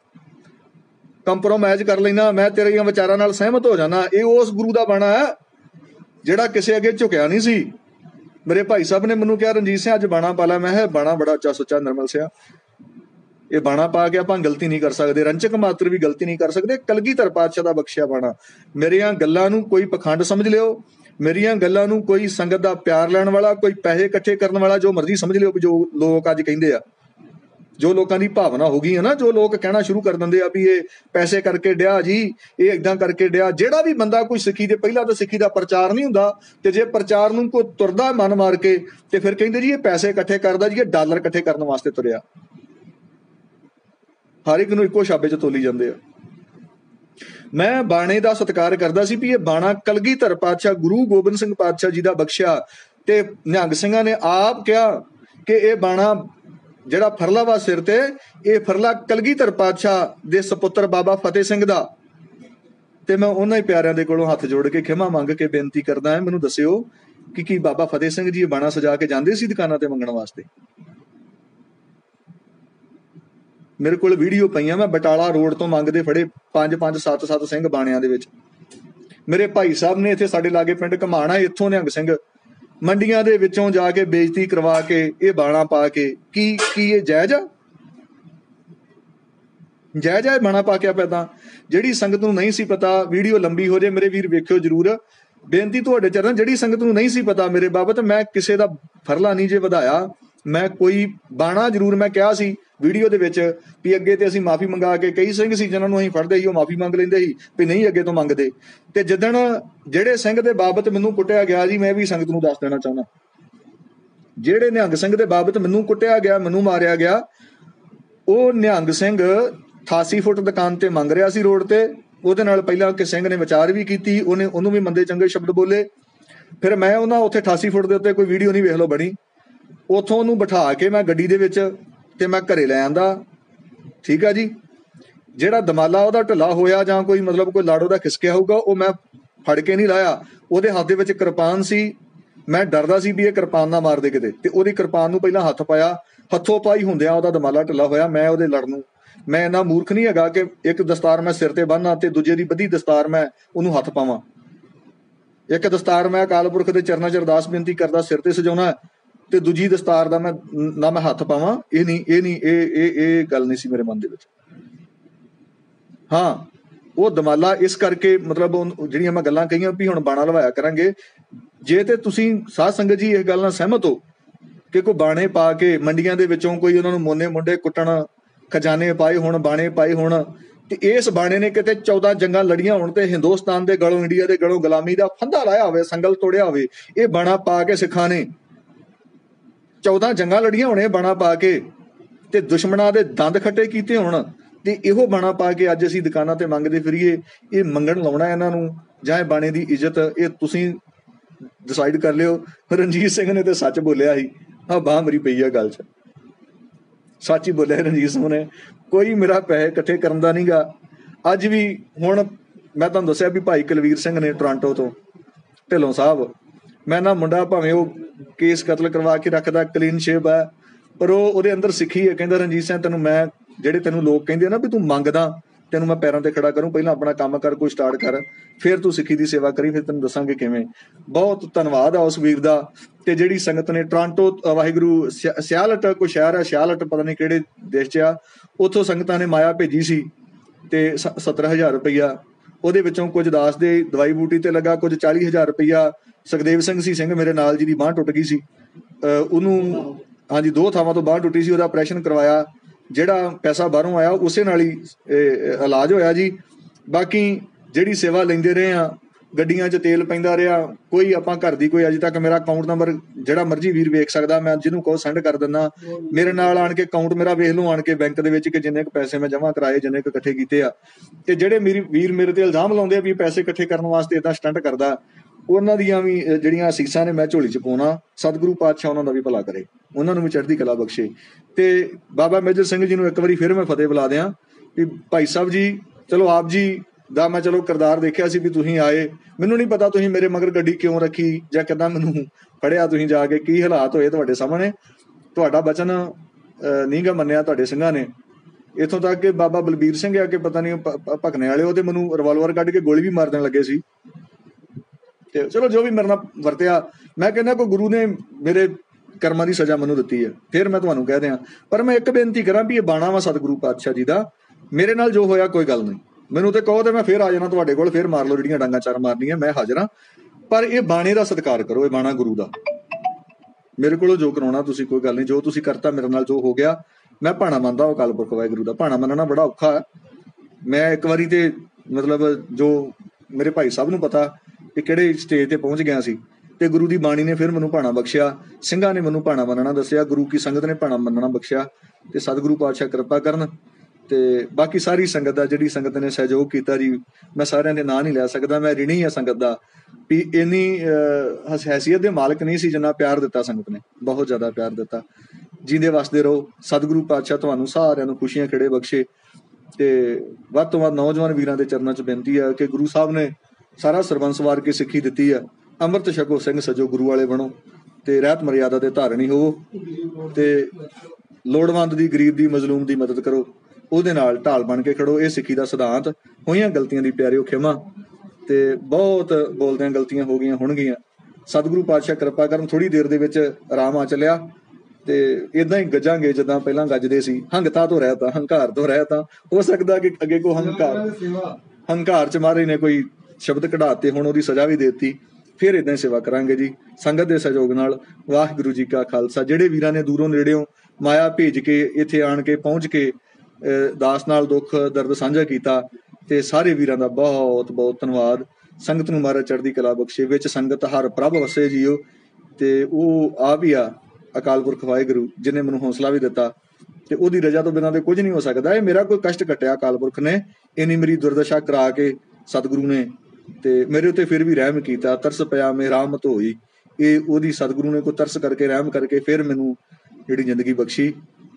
ਕੰਪਰੋਮਾਈਜ਼ ਕਰ ਲੈਣਾ ਮੈਂ ਤੇਰੀਆਂ ਵਿਚਾਰਾਂ ਨਾਲ ਸਹਿਮਤ ਹੋ ਜਾਣਾ ਇਹ ਉਸ ਗੁਰੂ ਦਾ ਬਾਣਾ ਹੈ, ਜਿਹੜਾ ਕਿਸੇ ਅੱਗੇ ਝੁਕਿਆ ਨਹੀਂ ਸੀ। ਮੇਰੇ ਭਾਈ ਸਾਹਿਬ ਨੇ ਮੈਨੂੰ ਕਿਹਾ, ਰਣਜੀਤ ਸਿੰਘ, ਅੱਜ ਬਾਣਾ ਪਾ ਲੈ। ਮੈਂ ਕਿਹਾ, ਬਾਣਾ ਬੜਾ ਉੱਚਾ ਸੁੱਚਾ ਨਰਮਲ ਸਿਆ ਇਹ ਬਾਣਾ ਪਾ ਕੇ ਆਪਾਂ ਗਲਤੀ ਨਹੀਂ ਕਰ ਸਕਦੇ। ਰੰਚਕ ਮਾਤਰ ਵੀ ਗਲਤੀ ਨਹੀਂ ਕਰ ਸਕਦੇ। ਕਲਗੀਧਰ ਪਾਤਸ਼ਾਹ ਦਾ ਬਖਸ਼ਿਆ ਬਾਣਾ। ਮੇਰੀਆਂ ਗੱਲਾਂ ਨੂੰ ਕੋਈ ਪਖੰਡ ਸਮਝ ਲਿਓ। ਮੇਰੀਆਂ ਗੱਲਾਂ ਨੂੰ ਕੋਈ ਸੰਗਤ ਦਾ ਪਿਆਰ ਲੈਣ ਵਾਲਾ, ਕੋਈ ਪੈਸੇ ਇਕੱਠੇ ਕਰਨ ਵਾਲਾ ਜੋ ਮਰਜ਼ੀ ਸਮਝ ਲਿਓ ਜੋ ਲੋਕ ਅੱਜ ਕਹਿੰਦੇ ਆ। ਜੋ ਲੋਕਾਂ ਦੀ ਭਾਵਨਾ ਹੋ ਗਈ ਹੈ ਨਾ, ਜੋ ਲੋਕ ਕਹਿਣਾ ਸ਼ੁਰੂ ਕਰ ਦਿੰਦੇ ਆ ਵੀ ਇਹ ਪੈਸੇ ਕਰਕੇ ਡਿਆ ਜੀ, ਇਹ ਇਦਾਂ ਕਰਕੇ ਡਿਆ। ਜਿਹੜਾ ਵੀ ਬੰਦਾ ਕੋਈ ਸਿੱਖੀ ਦੇ, ਪਹਿਲਾਂ ਤਾਂ ਸਿੱਖੀ ਦਾ ਪ੍ਰਚਾਰ ਨਹੀਂ ਹੁੰਦਾ, ਤੇ ਜੇ ਪ੍ਰਚਾਰ ਨੂੰ ਕੋਈ ਤੁਰਦਾ ਮਨ ਮਾਰ ਕੇ, ਤੇ ਫਿਰ ਕਹਿੰਦੇ ਜੀ ਇਹ ਪੈਸੇ ਇਕੱਠੇ ਕਰਦਾ ਜੀ, ਇਹ ਡਾਲਰ ਇਕੱਠੇ ਕਰਨ ਵਾਸਤੇ ਤੁਰਿਆ। ਹਰ ਇੱਕ ਨੂੰ ਇੱਕੋ ਛਾਬੇ 'ਚ ਤੋਲੀ ਜਾਂਦੇ ਆ। ਮੈਂ ਬਾਣੇ ਦਾ ਸਤਿਕਾਰ ਕਰਦਾ ਸੀ ਵੀ ਇਹ ਬਾਣਾ ਕਲਗੀਧਰ ਪਾਤਸ਼ਾਹ ਗੁਰੂ ਗੋਬਿੰਦ ਸਿੰਘ ਪਾਤਸ਼ਾਹ ਜੀ ਦਾ ਬਖਸ਼ਿਆ ਤੇ ਨਿਹੰਗ ਸਿੰਘਾਂ ਨੇ ਆਪ ਕਿਹਾ ਕਿ ਇਹ ਬਾਣਾ ਜਿਹੜਾ ਫਰਲਾ ਵਾ ਸਿਰ ਤੇ, ਇਹ ਫਰਲਾ ਕਲਗੀਧਰ ਪਾਤਸ਼ਾਹ ਦੇ ਸੁਪੁੱਤਰ ਬਾਬਾ ਫਤਿਹ ਸਿੰਘ ਦਾ। ਤੇ ਮੈਂ ਉਹਨਾਂ ਹੀ ਪਿਆਰਿਆਂ ਦੇ ਕੋਲੋਂ ਹੱਥ ਜੋੜ ਕੇ ਖਿਮਾ ਮੰਗ ਕੇ ਬੇਨਤੀ ਕਰਦਾ ਹਾਂ, ਮੈਨੂੰ ਦੱਸਿਓ ਕਿ ਕੀ ਬਾਬਾ ਫਤਿਹ ਸਿੰਘ ਜੀ ਇਹ ਬਾਣਾ ਸਜਾ ਕੇ ਜਾਂਦੇ ਸੀ ਦੁਕਾਨਾਂ ਤੇ ਮੰਗਣ ਵਾਸਤੇ? ਮੇਰੇ ਕੋਲ ਵੀਡੀਓ ਪਈਆਂ, ਮੈਂ ਬਟਾਲਾ ਰੋਡ ਤੋਂ ਮੰਗਦੇ ਫੜੇ 5 5 7 7 ਸਿੰਘ ਬਾਣਿਆਂ ਦੇ ਵਿੱਚ। ਮੇਰੇ ਭਾਈ ਸਾਹਿਬ ਨੇ ਇੱਥੇ ਸਾਡੇ ਲਾਗੇ ਪਿੰਡ ਕਮਾਣਾ ਇੱਥੋਂ ਨਿਹੰਗ ਸਿੰਘ। ਮੰਡੀਆਂ ਦੇ ਵਿੱਚੋਂ ਜਾ ਕੇ ਬੇਇੱਜ਼ਤੀ ਕਰਵਾ ਕੇ, ਇਹ ਬਾਣਾ ਪਾ ਕੇ, ਕੀ ਕੀ ਇਹ ਜਾਇਜ਼ ਆ? ਜੈ ਜੈ ਬਾਣਾ ਪਾ ਕੇ ਆ ਪੈਦਾ ਜਿਹੜੀ ਸੰਗਤ ਨੂੰ ਨਹੀਂ ਸੀ ਪਤਾ, ਵੀਡੀਓ ਲੰਬੀ ਹੋ ਜੇ, ਮੇਰੇ ਵੀਰ ਵੇਖਿਓ ਜਰੂਰ। ਬੇਨਤੀ ਤੁਹਾਡੇ ਚਰਨ, ਜਿਹੜੀ ਸੰਗਤ ਨੂੰ ਨਹੀਂ ਸੀ ਪਤਾ ਮੇਰੇ ਬਾਬਤ, ਮੈਂ ਕਿਸੇ ਦਾ ਫਰਲਾ ਨਹੀਂ ਜੇ ਵਧਾਇਆ। ਮੈਂ ਕੋਈ ਬਾਣਾ ਜਰੂਰ ਮੈਂ ਕਿਹਾ ਸੀ ਵੀਡੀਓ ਦੇ ਵਿੱਚ ਵੀ ਅੱਗੇ ਤੇ ਅਸੀਂ ਮਾਫੀ ਮੰਗਾ ਕੇ ਕਈ ਸਿੰਘ ਸੀ ਜਿਨ੍ਹਾਂ ਨੂੰ ਅਸੀਂ ਫੜਦੇ ਸੀ, ਉਹ ਮਾਫੀ ਮੰਗ ਲੈਂਦੇ ਸੀ ਵੀ ਨਹੀਂ ਅੱਗੇ ਤੋਂ ਮੰਗਦੇ। ਤੇ ਜਿੱਦਣ ਜਿਹੜੇ ਸਿੰਘ ਦੇ ਬਾਬਤ ਮੈਨੂੰ ਕੁੱਟਿਆ ਗਿਆ ਜੀ, ਮੈਂ ਵੀ ਸੰਗਤ ਨੂੰ ਦੱਸ ਦੇਣਾ ਚਾਹੁੰਦਾ। ਜਿਹੜੇ ਨਿਹੰਗ ਸਿੰਘ ਦੇ ਬਾਬਤ ਮੈਨੂੰ ਕੁੱਟਿਆ ਗਿਆ, ਮੈਨੂੰ ਮਾਰਿਆ ਗਿਆ, ਉਹ ਨਿਹੰਗ ਸਿੰਘ 88 ਫੁੱਟ ਦੁਕਾਨ ਤੇ ਮੰਗ ਰਿਹਾ ਸੀ ਰੋਡ ਤੇ। ਉਹਦੇ ਨਾਲ ਪਹਿਲਾਂ ਕਿ ਸਿੰਘ ਨੇ ਵਿਚਾਰ ਵੀ ਕੀਤੀ, ਉਹਨੇ ਉਹਨੂੰ ਵੀ ਮੰਦੇ ਚੰਗੇ ਸ਼ਬਦ ਬੋਲੇ। ਫਿਰ ਮੈਂ ਉਹਨਾਂ ਉੱਥੇ 88 ਫੁੱਟ ਦੇ ਉੱਤੇ ਕੋਈ ਵੀਡੀਓ ਨਹੀਂ ਵੇਖ ਲਓ ਬਣੀ। ਉਥੋਂ ਉਹਨੂੰ ਬਿਠਾ ਕੇ ਮੈਂ ਗੱਡੀ ਦੇ ਵਿੱਚ ਤੇ ਮੈਂ ਘਰੇ ਲੈ ਆਂਦਾ। ਠੀਕ ਆ ਜੀ? ਜਿਹੜਾ ਦਮਾਲਾ ਉਹਦਾ ਢਿੱਲਾ ਹੋਇਆ ਜਾਂ ਕੋਈ ਮਤਲਬ ਕੋਈ ਲਾੜੋ ਦਾ ਖਿਸਕਿਆ ਹੋਊਗਾ, ਉਹ ਮੈਂ ਫੜ ਕੇ ਨਹੀਂ ਲਾਇਆ। ਉਹਦੇ ਹੱਥ ਦੇ ਵਿੱਚ ਕਿਰਪਾਨ ਸੀ। ਮੈਂ ਡਰਦਾ ਸੀ ਵੀ ਇਹ ਕਿਰਪਾਨ ਨਾ ਮਾਰ ਦੇ ਕਿਤੇ। ਤੇ ਉਹਦੀ ਕਿਰਪਾਨ ਨੂੰ ਪਹਿਲਾਂ ਹੱਥ ਪਾਇਆ। ਹੱਥੋਂ ਪਾਈ ਹੁੰਦਿਆਂ ਉਹਦਾ ਦਮਾਲਾ ਢਿੱਲਾ ਹੋਇਆ। ਮੈਂ ਉਹਦੇ ਲੜ ਨੂੰ ਮੈਂ ਇੰਨਾ ਮੂਰਖ ਨਹੀਂ ਹੈਗਾ ਕਿ ਇੱਕ ਦਸਤਾਰ ਮੈਂ ਸਿਰ ਤੇ ਬੰਨ੍ਹਾਂ ਤੇ ਦੂਜੇ ਦੀ ਬੱਧੀ ਦਸਤਾਰ ਮੈਂ ਉਹਨੂੰ ਹੱਥ ਪਾਵਾਂ। ਇੱਕ ਦਸਤਾਰ ਮੈਂ ਅਕਾਲ ਪੁਰਖ ਦੇ ਚਰਨਾਂ 'ਚ ਅਰਦਾਸ ਬੇਨਤੀ ਕਰਦਾ, ਸਿਰ ਤੇ ਸਜਾਉਣਾ। ਤੇ ਦੂਜੀ ਦਸਤਾਰ ਦਾ ਮੈਂ, ਨਾ ਮੈਂ ਹੱਥ ਪਾਵਾਂ, ਇਹ ਨਹੀਂ ਇਹ ਨਹੀਂ, ਇਹ ਇਹ ਇਹ ਗੱਲ ਨਹੀਂ ਸੀ ਮੇਰੇ ਮਨ ਦੇ ਵਿੱਚ। ਹਾਂ, ਉਹ ਦਮਾਲਾ ਇਸ ਕਰਕੇ ਮਤਲਬ ਜਿਹੜੀਆਂ ਮੈਂ ਗੱਲਾਂ ਕਹੀਆਂ ਵੀ ਹੁਣ ਬਾਣਾ ਲਵਾਇਆ ਕਰਾਂਗੇ, ਜੇ ਤੇ ਤੁਸੀਂ ਸਾਧ ਸੰਗਤ ਜੀ ਇਸ ਗੱਲ ਨਾਲ ਸਹਿਮਤ ਹੋ ਕਿ ਕੋਈ ਬਾਣੇ ਪਾ ਕੇ ਮੰਡੀਆਂ ਦੇ ਵਿੱਚੋਂ ਕੋਈ ਉਹਨਾਂ ਨੂੰ ਮੋਨੇ ਮੁੰਡੇ ਕੁੱਟਣ, ਖਜ਼ਾਨੇ ਪਾਏ ਹੁਣ, ਬਾਣੇ ਪਾਏ ਹੁਣ, ਤੇ ਇਸ ਬਾਣੇ ਨੇ ਕਿਤੇ 14 ਜੰਗਾਂ ਲੜੀਆਂ ਹੋਣ ਤੇ ਹਿੰਦੁਸਤਾਨ ਦੇ ਗਲੋਂ ਇੰਡੀਆ ਦੇ ਗਲੋਂ ਗੁਲਾਮੀ ਦਾ ਫੰਦਾ ਲਾਇਆ ਹੋਵੇ, ਸੰਗਲ ਤੋੜਿਆ ਹੋਵੇ, ਇਹ ਬਾਣਾ ਪਾ ਕੇ ਸਿੱਖਾਂ ਨੇ 14 ਜੰਗਾਂ ਲੜੀਆਂ ਹੋਣੇ ਬਾਣਾ ਪਾ ਕੇ ਤੇ ਦੁਸ਼ਮਣਾਂ ਦੇ ਦੰਦ ਖੱਟੇ ਕੀਤੇ ਹੋਣ ਤੇ ਇਹੋ ਬਾਣਾ ਪਾ ਕੇ ਅੱਜ ਅਸੀਂ ਦੁਕਾਨਾਂ ਤੇ ਮੰਗਦੇ ਫਿਰੀਏ, ਇਹ ਮੰਗਣ ਲਾਉਣਾ ਇਹਨਾਂ ਨੂੰ, ਜਾਂ ਇਹ ਬਾਣੇ ਦੀ ਇੱਜ਼ਤ, ਇਹ ਤੁਸੀਂ ਡਿਸਾਈਡ ਕਰ ਲਿਓ। ਰਣਜੀਤ ਸਿੰਘ ਨੇ ਤੇ ਸੱਚ ਬੋਲਿਆ ਸੀ। ਆ ਬਾਹ ਮਰੀ ਪਈ ਆ ਗੱਲ 'ਚ। ਸੱਚ ਹੀ ਬੋਲਿਆ ਰਣਜੀਤ ਸਿੰਘ ਨੇ। ਕੋਈ ਮੇਰਾ ਪੈਸੇ ਇਕੱਠੇ ਕਰਨ ਦਾ ਨਹੀਂਗਾ ਅੱਜ ਵੀ ਹੁਣ ਮੈਂ ਤੁਹਾਨੂੰ ਦੱਸਿਆ ਵੀ ਭਾਈ ਕੁਲਵੀਰ ਸਿੰਘ ਨੇ ਟੋਰਾਂਟੋ ਤੋਂ, ਢਿੱਲੋਂ ਸਾਹਿਬ। ਮੈਂ ਨਾ ਮੁੰਡਾ ਭਾਵੇਂ ਉਹ ਕੇਸ ਕਤਲ ਕਰਵਾ ਕੇ ਰੱਖਦਾ ਕਲੀਨ ਸ਼ੇਪ ਹੈ, ਪਰ ਉਹ ਉਹਦੇ ਅੰਦਰ ਸਿੱਖੀ ਹੈ, ਕਹਿੰਦਾ ਰਣਜੀਤ ਸਿੰਘ, ਤੈਨੂੰ ਮੈਂ ਜਿਹੜੇ ਤੈਨੂੰ ਲੋਕ ਕਹਿੰਦੇ ਆ ਨਾ ਵੀ ਤੂੰ ਮੰਗਦਾ, ਤੈਨੂੰ ਮੈਂ ਪੈਰਾਂ ਤੇ ਖੜਾ ਕਰੂੰ, ਪਹਿਲਾਂ ਆਪਣਾ ਕੰਮ ਕਰ, ਕੋਈ ਸਟਾਰਟ ਕਰ, ਫਿਰ ਤੂੰ ਸਿੱਖੀ ਦੀ ਸੇਵਾ ਕਰੀ, ਫਿਰ ਤੈਨੂੰ ਦੱਸਾਂਗੇ ਕਿਵੇਂ। ਬਹੁਤ ਧੰਨਵਾਦ ਆ ਉਸ ਵੀਰ ਦਾ, ਤੇ ਜਿਹੜੀ ਸੰਗਤ ਨੇ ਟੋਰਾਂਟੋ ਵਾਹਿਗੁਰੂ ਸਿਆਲਟ, ਕੋਈ ਸ਼ਹਿਰ ਹੈ, ਸਿਆਲਟ, ਪਤਾ ਨਹੀਂ ਕਿਹੜੇ ਦੇਸ਼ 'ਚ ਆ, ਉੱਥੋਂ ਸੰਗਤਾਂ ਨੇ ਮਾਇਆ ਭੇਜੀ ਸੀ, ਤੇ 70000 ਰੁਪਇਆ ਉਹਦੇ ਵਿੱਚੋਂ ਕੁਝ ਦਾਸ ਦੇ ਦਵਾਈ ਬੂਟੀ ਤੇ ਲੱਗਾ, ਕੁਝ 40000 ਰੁਪਇਆ ਸੁਖਦੇਵ ਸਿੰਘ ਸੀ, ਸਿੰਘ ਮੇਰੇ ਨਾਲ ਜਿਹਦੀ ਬਾਹ ਟੁੱਟ ਗਈ ਸੀ। ਉਹਨੂੰ, ਹਾਂਜੀ, ਦੋ ਥਾਵਾਂ ਤੋਂ ਬਾਹ ਟੁੱਟੀ ਸੀ, ਉਹਦਾ ਆਪਰੇਸ਼ਨ ਕਰਵਾਇਆ, ਜਿਹੜਾ ਪੈਸਾ ਬਾਹਰੋਂ ਆਇਆ, ਉਸੇ ਨਾਲ ਹੀ ਇਲਾਜ ਹੋਇਆ ਜੀ। ਬਾਕੀ ਜਿਹੜੀ ਸੇਵਾ ਲੈਂਦੇ ਰਹੇ ਆ ਗੱਡੀਆਂ 'ਚ ਤੇਲ ਪੈਂਦਾ ਰਿਹਾ, ਕੋਈ ਆਪਾਂ ਘਰ ਦੀ ਕੋਈ ਅਜੇ ਤੱਕ ਮੇਰਾ ਅਕਾਊਂਟ ਨੰਬਰ ਜਿਹੜਾ ਮਰਜ਼ੀ ਵੀਰ ਵੇਖ ਸਕਦਾ, ਮੈਂ ਜਿਹਨੂੰ ਕਹੋ ਸੈਂਡ ਕਰ ਦਿੰਦਾ। ਮੇਰੇ ਨਾਲ ਆਣ ਕੇ ਅਕਾਊਂਟ ਮੇਰਾ ਵੇਖ ਲਓ, ਆਣ ਕੇ ਬੈਂਕ ਦੇ ਵਿੱਚ ਕਿ ਜਿੰਨੇ ਕੁ ਪੈਸੇ ਮੈਂ ਜਮ੍ਹਾਂ ਕਰਾਏ, ਜਿੰਨੇ ਕੁ ਇਕੱਠੇ ਕੀਤੇ ਆ। ਤੇ ਜਿਹੜੇ ਮੇਰੀ ਵੀਰ ਮੇਰੇ ਤੇ ਇਲਜ਼ਾਮ ਲਾਉਂਦੇ ਆ ਵੀ ਪੈਸੇ ਇਕੱਠੇ ਕਰਨ ਵਾਸਤੇ ਇਦਾਂ ਸਟੰਟ ਕਰਦਾ, ਉਹਨਾਂ ਦੀਆਂ ਵੀ ਜਿਹੜੀਆਂ ਅਸੀਸਾਂ ਨੇ ਮੈਂ ਝੋਲੀ 'ਚ ਪਾਉਣਾ, ਸਤਿਗੁਰੂ ਪਾਤਸ਼ਾਹ ਉਹਨਾਂ ਦਾ ਵੀ ਭਲਾ ਕਰੇ, ਉਹਨਾਂ ਨੂੰ ਵੀ ਚੜ੍ਹਦੀ ਕਲਾ ਬਖਸ਼ੇ। ਤੇ ਬਾਬਾ ਮੇਜਰ ਸਿੰਘ ਜੀ ਨੂੰ ਇੱਕ ਵਾਰੀ ਫਿਰ ਮੈਂ ਫਤਿਹ ਬੁਲਾ ਦਿਆਂ ਵੀ ਭਾਈ ਸਾਹਿਬ ਜੀ, ਚਲੋ ਆਪ ਜੀ ਦਾ ਮੈਂ ਚਲੋ ਕਰਦਾਰ ਦੇਖਿਆ ਸੀ ਵੀ ਤੁਸੀਂ ਆਏ। ਮੈਨੂੰ ਨਹੀਂ ਪਤਾ ਤੁਸੀਂ ਮੇਰੇ ਮਗਰ ਗੱਡੀ ਕਿਉਂ ਰੱਖੀ ਜਾਂ ਕਿਦਾਂ ਮੈਨੂੰ ਫੜਿਆ ਤੁਸੀਂ ਜਾ ਕੇ, ਕੀ ਹਾਲਾਤ ਹੋਏ ਤੁਹਾਡੇ ਸਾਹਮਣੇ। ਤੁਹਾਡਾ ਬਚਨ ਨਹੀਂਗਾ ਮੰਨਿਆ ਤੁਹਾਡੇ ਸਿੰਘਾਂ ਨੇ। ਇਥੋਂ ਤੱਕ ਕਿ ਬਾਬਾ ਬਲਬੀਰ ਸਿੰਘ ਆ ਕੇ ਪਤਾ ਨਹੀਂ ਭਖਨੇ ਵਾਲੇ, ਉਹ ਤੇ ਮੈਨੂੰ ਰਿਵਾਲਵਰ ਕੱਢ ਕੇ ਗੋਲੀ ਵੀ ਮਾਰ ਦੇਣ ਲੱਗੇ ਸੀ। ਤੇ ਚਲੋ ਜੋ ਵੀ ਮੇਰੇ ਨਾਲ ਵਰਤਿਆ, ਮੈਂ ਕਹਿੰਦਾ ਕੋਈ ਗੁਰੂ ਨੇ ਮੇਰੇ ਕਰਮਾਂ ਦੀ ਸਜ਼ਾ ਮੈਨੂੰ ਦਿੱਤੀ ਹੈ। ਫਿਰ ਮੈਂ ਤੁਹਾਨੂੰ ਕਹਿ ਦਿਆਂ। ਪਰ ਮੈਂ ਇੱਕ ਬੇਨਤੀ ਕਰਾਂ ਵੀ ਇਹ ਬਾਣਾ ਵਾ ਸਤਿਗੁਰੂ ਪਾਤਸ਼ਾਹ ਜੀ ਦਾ। ਮੇਰੇ ਨਾਲ ਜੋ ਹੋਇਆ ਕੋਈ ਗੱਲ ਨਹੀਂ। ਮੈਨੂੰ ਤੇ ਕਹੋ ਤੇ ਮੈਂ ਫੇਰ ਆ ਜਾਣਾ ਤੁਹਾਡੇ ਕੋਲ, ਫੇਰ ਮਾਰ ਲਓ ਜਿਹੜੀਆਂ ਡਾਂਗਾ ਚਾਰ ਮਾਰਨੀਆਂ, ਮੈਂ ਹਾਜ਼ਰ ਹਾਂ। ਪਰ ਇਹ ਬਾਣੇ ਦਾ ਸਤਿਕਾਰ ਕਰੋ, ਇਹ ਬਾਣਾ ਗੁਰੂ ਦਾ। ਮੇਰੇ ਕੋਲੋਂ ਜੋ ਕਰਾਉਣਾ, ਤੁਸੀਂ ਕੋਈ ਗੱਲ ਨਹੀਂ, ਜੋ ਤੁਸੀਂ ਕਰਤਾ ਮੇਰੇ ਨਾਲ ਜੋ ਹੋ ਗਿਆ, ਮੈਂ ਭਾਣਾ ਮੰਨਦਾ ਉਹ ਕਲਪੁਰਖ ਵਾਹਿਗੁਰੂ ਦਾ। ਭਾਣਾ ਮੰਨਣਾ ਬੜਾ ਔਖਾ ਹੈ। ਮੈਂ ਇੱਕ ਵਾਰੀ ਤੇ ਮਤਲਬ ਜੋ ਮੇਰੇ ਭਾਈ ਸਾਹਿਬ ਨੂੰ ਪਤਾ ਕਿ ਕਿਹੜੇ ਸਟੇਜ ਤੇ ਪਹੁੰਚ ਗਿਆ ਸੀ, ਤੇ ਗੁਰੂ ਦੀ ਬਾਣੀ ਨੇ ਫਿਰ ਮੈਨੂੰ ਭਾਣਾ ਬਖਸ਼ਿਆ, ਸਿੰਘਾਂ ਨੇ ਮੈਨੂੰ ਭਾਣਾ ਮੰਨਣਾ ਦੱਸਿਆ, ਗੁਰੂ ਕੀ ਸੰਗਤ ਨੇ ਭਾਣਾ ਮੰਨਣਾ ਬਖਸ਼ਿਆ, ਤੇ ਸਤਿਗੁਰੂ ਪਾਤਸ਼ਾਹ ਕਿਰਪਾ ਕਰਨ। ਤੇ ਬਾਕੀ ਸਾਰੀ ਸੰਗਤ ਦਾ, ਜਿਹੜੀ ਸੰਗਤ ਨੇ ਸਹਿਯੋਗ ਕੀਤਾ ਜੀ, ਮੈਂ ਸਾਰਿਆਂ ਦੇ ਨਾਂ ਨਹੀਂ ਲੈ ਸਕਦਾ, ਮੈਂ ਰਿਣੀ ਆ ਸੰਗਤ ਦਾ। ਵੀ ਇੰਨੀ ਹਸੀਅਤ ਦੇ ਮਾਲਕ ਨਹੀਂ ਸੀ ਜਿੰਨਾ ਪਿਆਰ ਦਿੱਤਾ ਸੰਗਤ ਨੇ, ਬਹੁਤ ਜ਼ਿਆਦਾ ਪਿਆਰ ਦਿੱਤਾ। ਜਿਹਦੇ ਵਾਸਤੇ ਰਹੋ, ਸਤਿਗੁਰੂ ਪਾਤਸ਼ਾਹ ਤੁਹਾਨੂੰ ਸਾਰਿਆਂ ਨੂੰ ਖੁਸ਼ੀਆਂ ਖੜੇ ਬਖਸ਼ੇ। ਤੇ ਵੱਧ ਤੋਂ ਵੱਧ ਨੌਜਵਾਨ ਵੀਰਾਂ ਦੇ ਚਰਨਾਂ 'ਚ ਬੇਨਤੀ ਆ ਕਿ ਗੁਰੂ ਸਾਹਿਬ ਨੇ ਸਾਰਾ ਸਰਬੰਸ ਵਾਰ ਕੇ ਸਿੱਖੀ ਦਿੱਤੀ ਹੈ ਅੰਮ੍ਰਿਤ ਛਕੋ, ਸਿੰਘ ਸਜੋ, ਗੁਰੂ ਵਾਲੇ ਬਣੋ ਤੇ ਰਹਿਤ ਮਰਿਆਦਾ ਦੇ ਧਾਰਣੀ ਹੋਵੋ। ਤੇ ਲੋੜਵੰਦ ਦੀ, ਗਰੀਬ ਦੀ, ਮਜ਼ਲੂਮ ਦੀ ਮਦਦ ਕਰੋ। ਉਹਦੇ ਨਾਲ ਢਾਲ ਬਣ ਕੇ ਖੜੋ, ਇਹ ਸਿੱਖੀ ਦਾ ਸਿਧਾਂਤ। ਹੋਈਆਂ ਗਲਤੀਆਂ ਦੀ ਪਿਆਰਿਓ ਖਿਮਾ। ਤੇ ਬਹੁਤ ਬੋਲਦਿਆਂ ਗਲਤੀਆਂ ਹੋ ਗਈਆਂ ਹੋਣਗੀਆਂ। ਸਤਿਗੁਰੂ ਪਾਤਸ਼ਾਹ ਕਿਰਪਾ ਕਰਨ ਥੋੜੀ ਦੇਰ ਦੇ ਵਿੱਚ ਆਰਾਮ ਆ ਚੱਲਿਆ। ਤੇ ਇਦਾਂ ਹੀ ਗੱਜਾਂਗੇ ਜਦਾਂ ਪਹਿਲਾਂ ਗੱਜਦੇ ਸੀ। ਹੰਗਤਾ ਤੋਂ ਰਹਿ ਤਾਂ ਹੰਕਾਰ ਤੋਂ ਰਹਿ ਤਾਂ ਹੋ ਸਕਦਾ ਕਿ ਅੱਗੇ ਕੋ ਹੰਕਾਰ ਹੰਕਾਰ ਚ ਮਾਰੇ ਨੇ ਕੋਈ ਸ਼ਬਦ ਕਢਾਤੇ, ਹੁਣ ਉਹਦੀ ਸਜ਼ਾ ਵੀ ਦਿੱਤੀ। ਫਿਰ ਇਦਾਂ ਹੀ ਸੇਵਾ ਕਰਾਂਗੇ ਜੀ। ਸੰਗਤ ਦੇ ਸਹਿਯੋਗ ਨਾਲ ਵਾਹਿਗੁਰੂ ਜੀ ਕਾ ਖਾਲਸਾ। ਜਿਹੜੇ ਵੀਰਾਂ ਨੇ ਦੂਰੋਂ ਨੇੜਿਓਂ ਮਾਇਆ ਭੇਜ ਕੇ, ਇੱਥੇ ਆਣ ਕੇ ਪਹੁੰਚ ਕੇ ਦਾਸ ਨਾਲ ਦੁੱਖ, ਦਰਦ ਸਾਂਝਾ ਕੀਤਾ ਤੇ ਸਾਰੇ ਵੀਰਾਂ ਦਾ ਬਹੁਤ ਬਹੁਤ ਧੰਨਵਾਦ। ਸੰਗਤ ਨੂੰ ਮਹਾਰਾਜ ਚੜ੍ਹਦੀ ਕਲਾ ਬਖਸ਼ੇ, ਵਿੱਚ ਸੰਗਤ ਹਰ ਪ੍ਰਭ ਵਸੇ ਜੀਓ। ਤੇ ਉਹ ਆ ਵੀ ਆ, ਅਕਾਲ ਪੁਰਖ ਵਾਹਿਗੁਰੂ, ਜਿਨੇ ਮੈਨੂੰ ਹੌਸਲਾ ਵੀ ਦਿੱਤਾ। ਤੇ ਉਹਦੀ ਰਜ਼ਾ ਤੋਂ ਬਿਨਾਂ ਤੇ ਕੁਝ ਨਹੀਂ ਹੋ ਸਕਦਾ। ਇਹ ਮੇਰਾ ਕੋਈ ਕਸ਼ਟ ਕੱਟਿਆ ਅਕਾਲ ਪੁਰਖ ਨੇ। ਇਨੀ ਮੇਰੀ ਦੁਰਦਸ਼ਾ ਕਰਾ ਕੇ ਸਤਿਗੁਰੂ ਨੇ ਤੇ ਮੇਰੇ ਉੱਤੇ ਫਿਰ ਵੀ ਰਹਿਮ ਕੀਤਾ। ਤਰਸ ਪਿਆ, ਮੇ ਰਹਿਮਤ ਹੋਈ। ਇਹ ਉਹਦੀ ਸਤਿਗੁਰੂ ਨੇ ਕੋਈ ਤਰਸ ਕਰਕੇ, ਰਹਿਮ ਕਰਕੇ ਫਿਰ ਮੈਨੂੰ ਜਿਹੜੀ ਜ਼ਿੰਦਗੀ ਬਖਸ਼ੀ।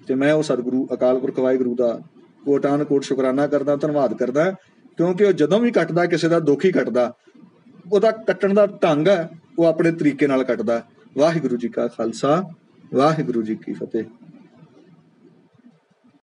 ਤੇ ਮੈਂ ਉਹ ਸਤਿਗੁਰੂ, ਅਕਾਲ ਪੁਰਖ ਵਾਹਿਗੁਰੂ ਦਾ ਕੋਟਾਨ ਕੋਟ ਸ਼ੁਕਰਾਨਾ ਕਰਦਾ, ਧੰਨਵਾਦ ਕਰਦਾ, ਕਿਉਂਕਿ ਉਹ ਜਦੋਂ ਵੀ ਕੱਟਦਾ, ਕਿਸੇ ਦਾ ਦੁੱਖ ਹੀ ਕੱਟਦਾ। ਉਹਦਾ ਕੱਟਣ ਦਾ ਢੰਗ ਹੈ, ਉਹ ਆਪਣੇ ਤਰੀਕੇ ਨਾਲ ਕੱਟਦਾ। ਵਾਹਿਗੁਰੂ ਜੀ ਕਾ ਖਾਲਸਾ, ਵਾਹਿਗੁਰੂ ਜੀ ਕੀ ਫਤਿਹ।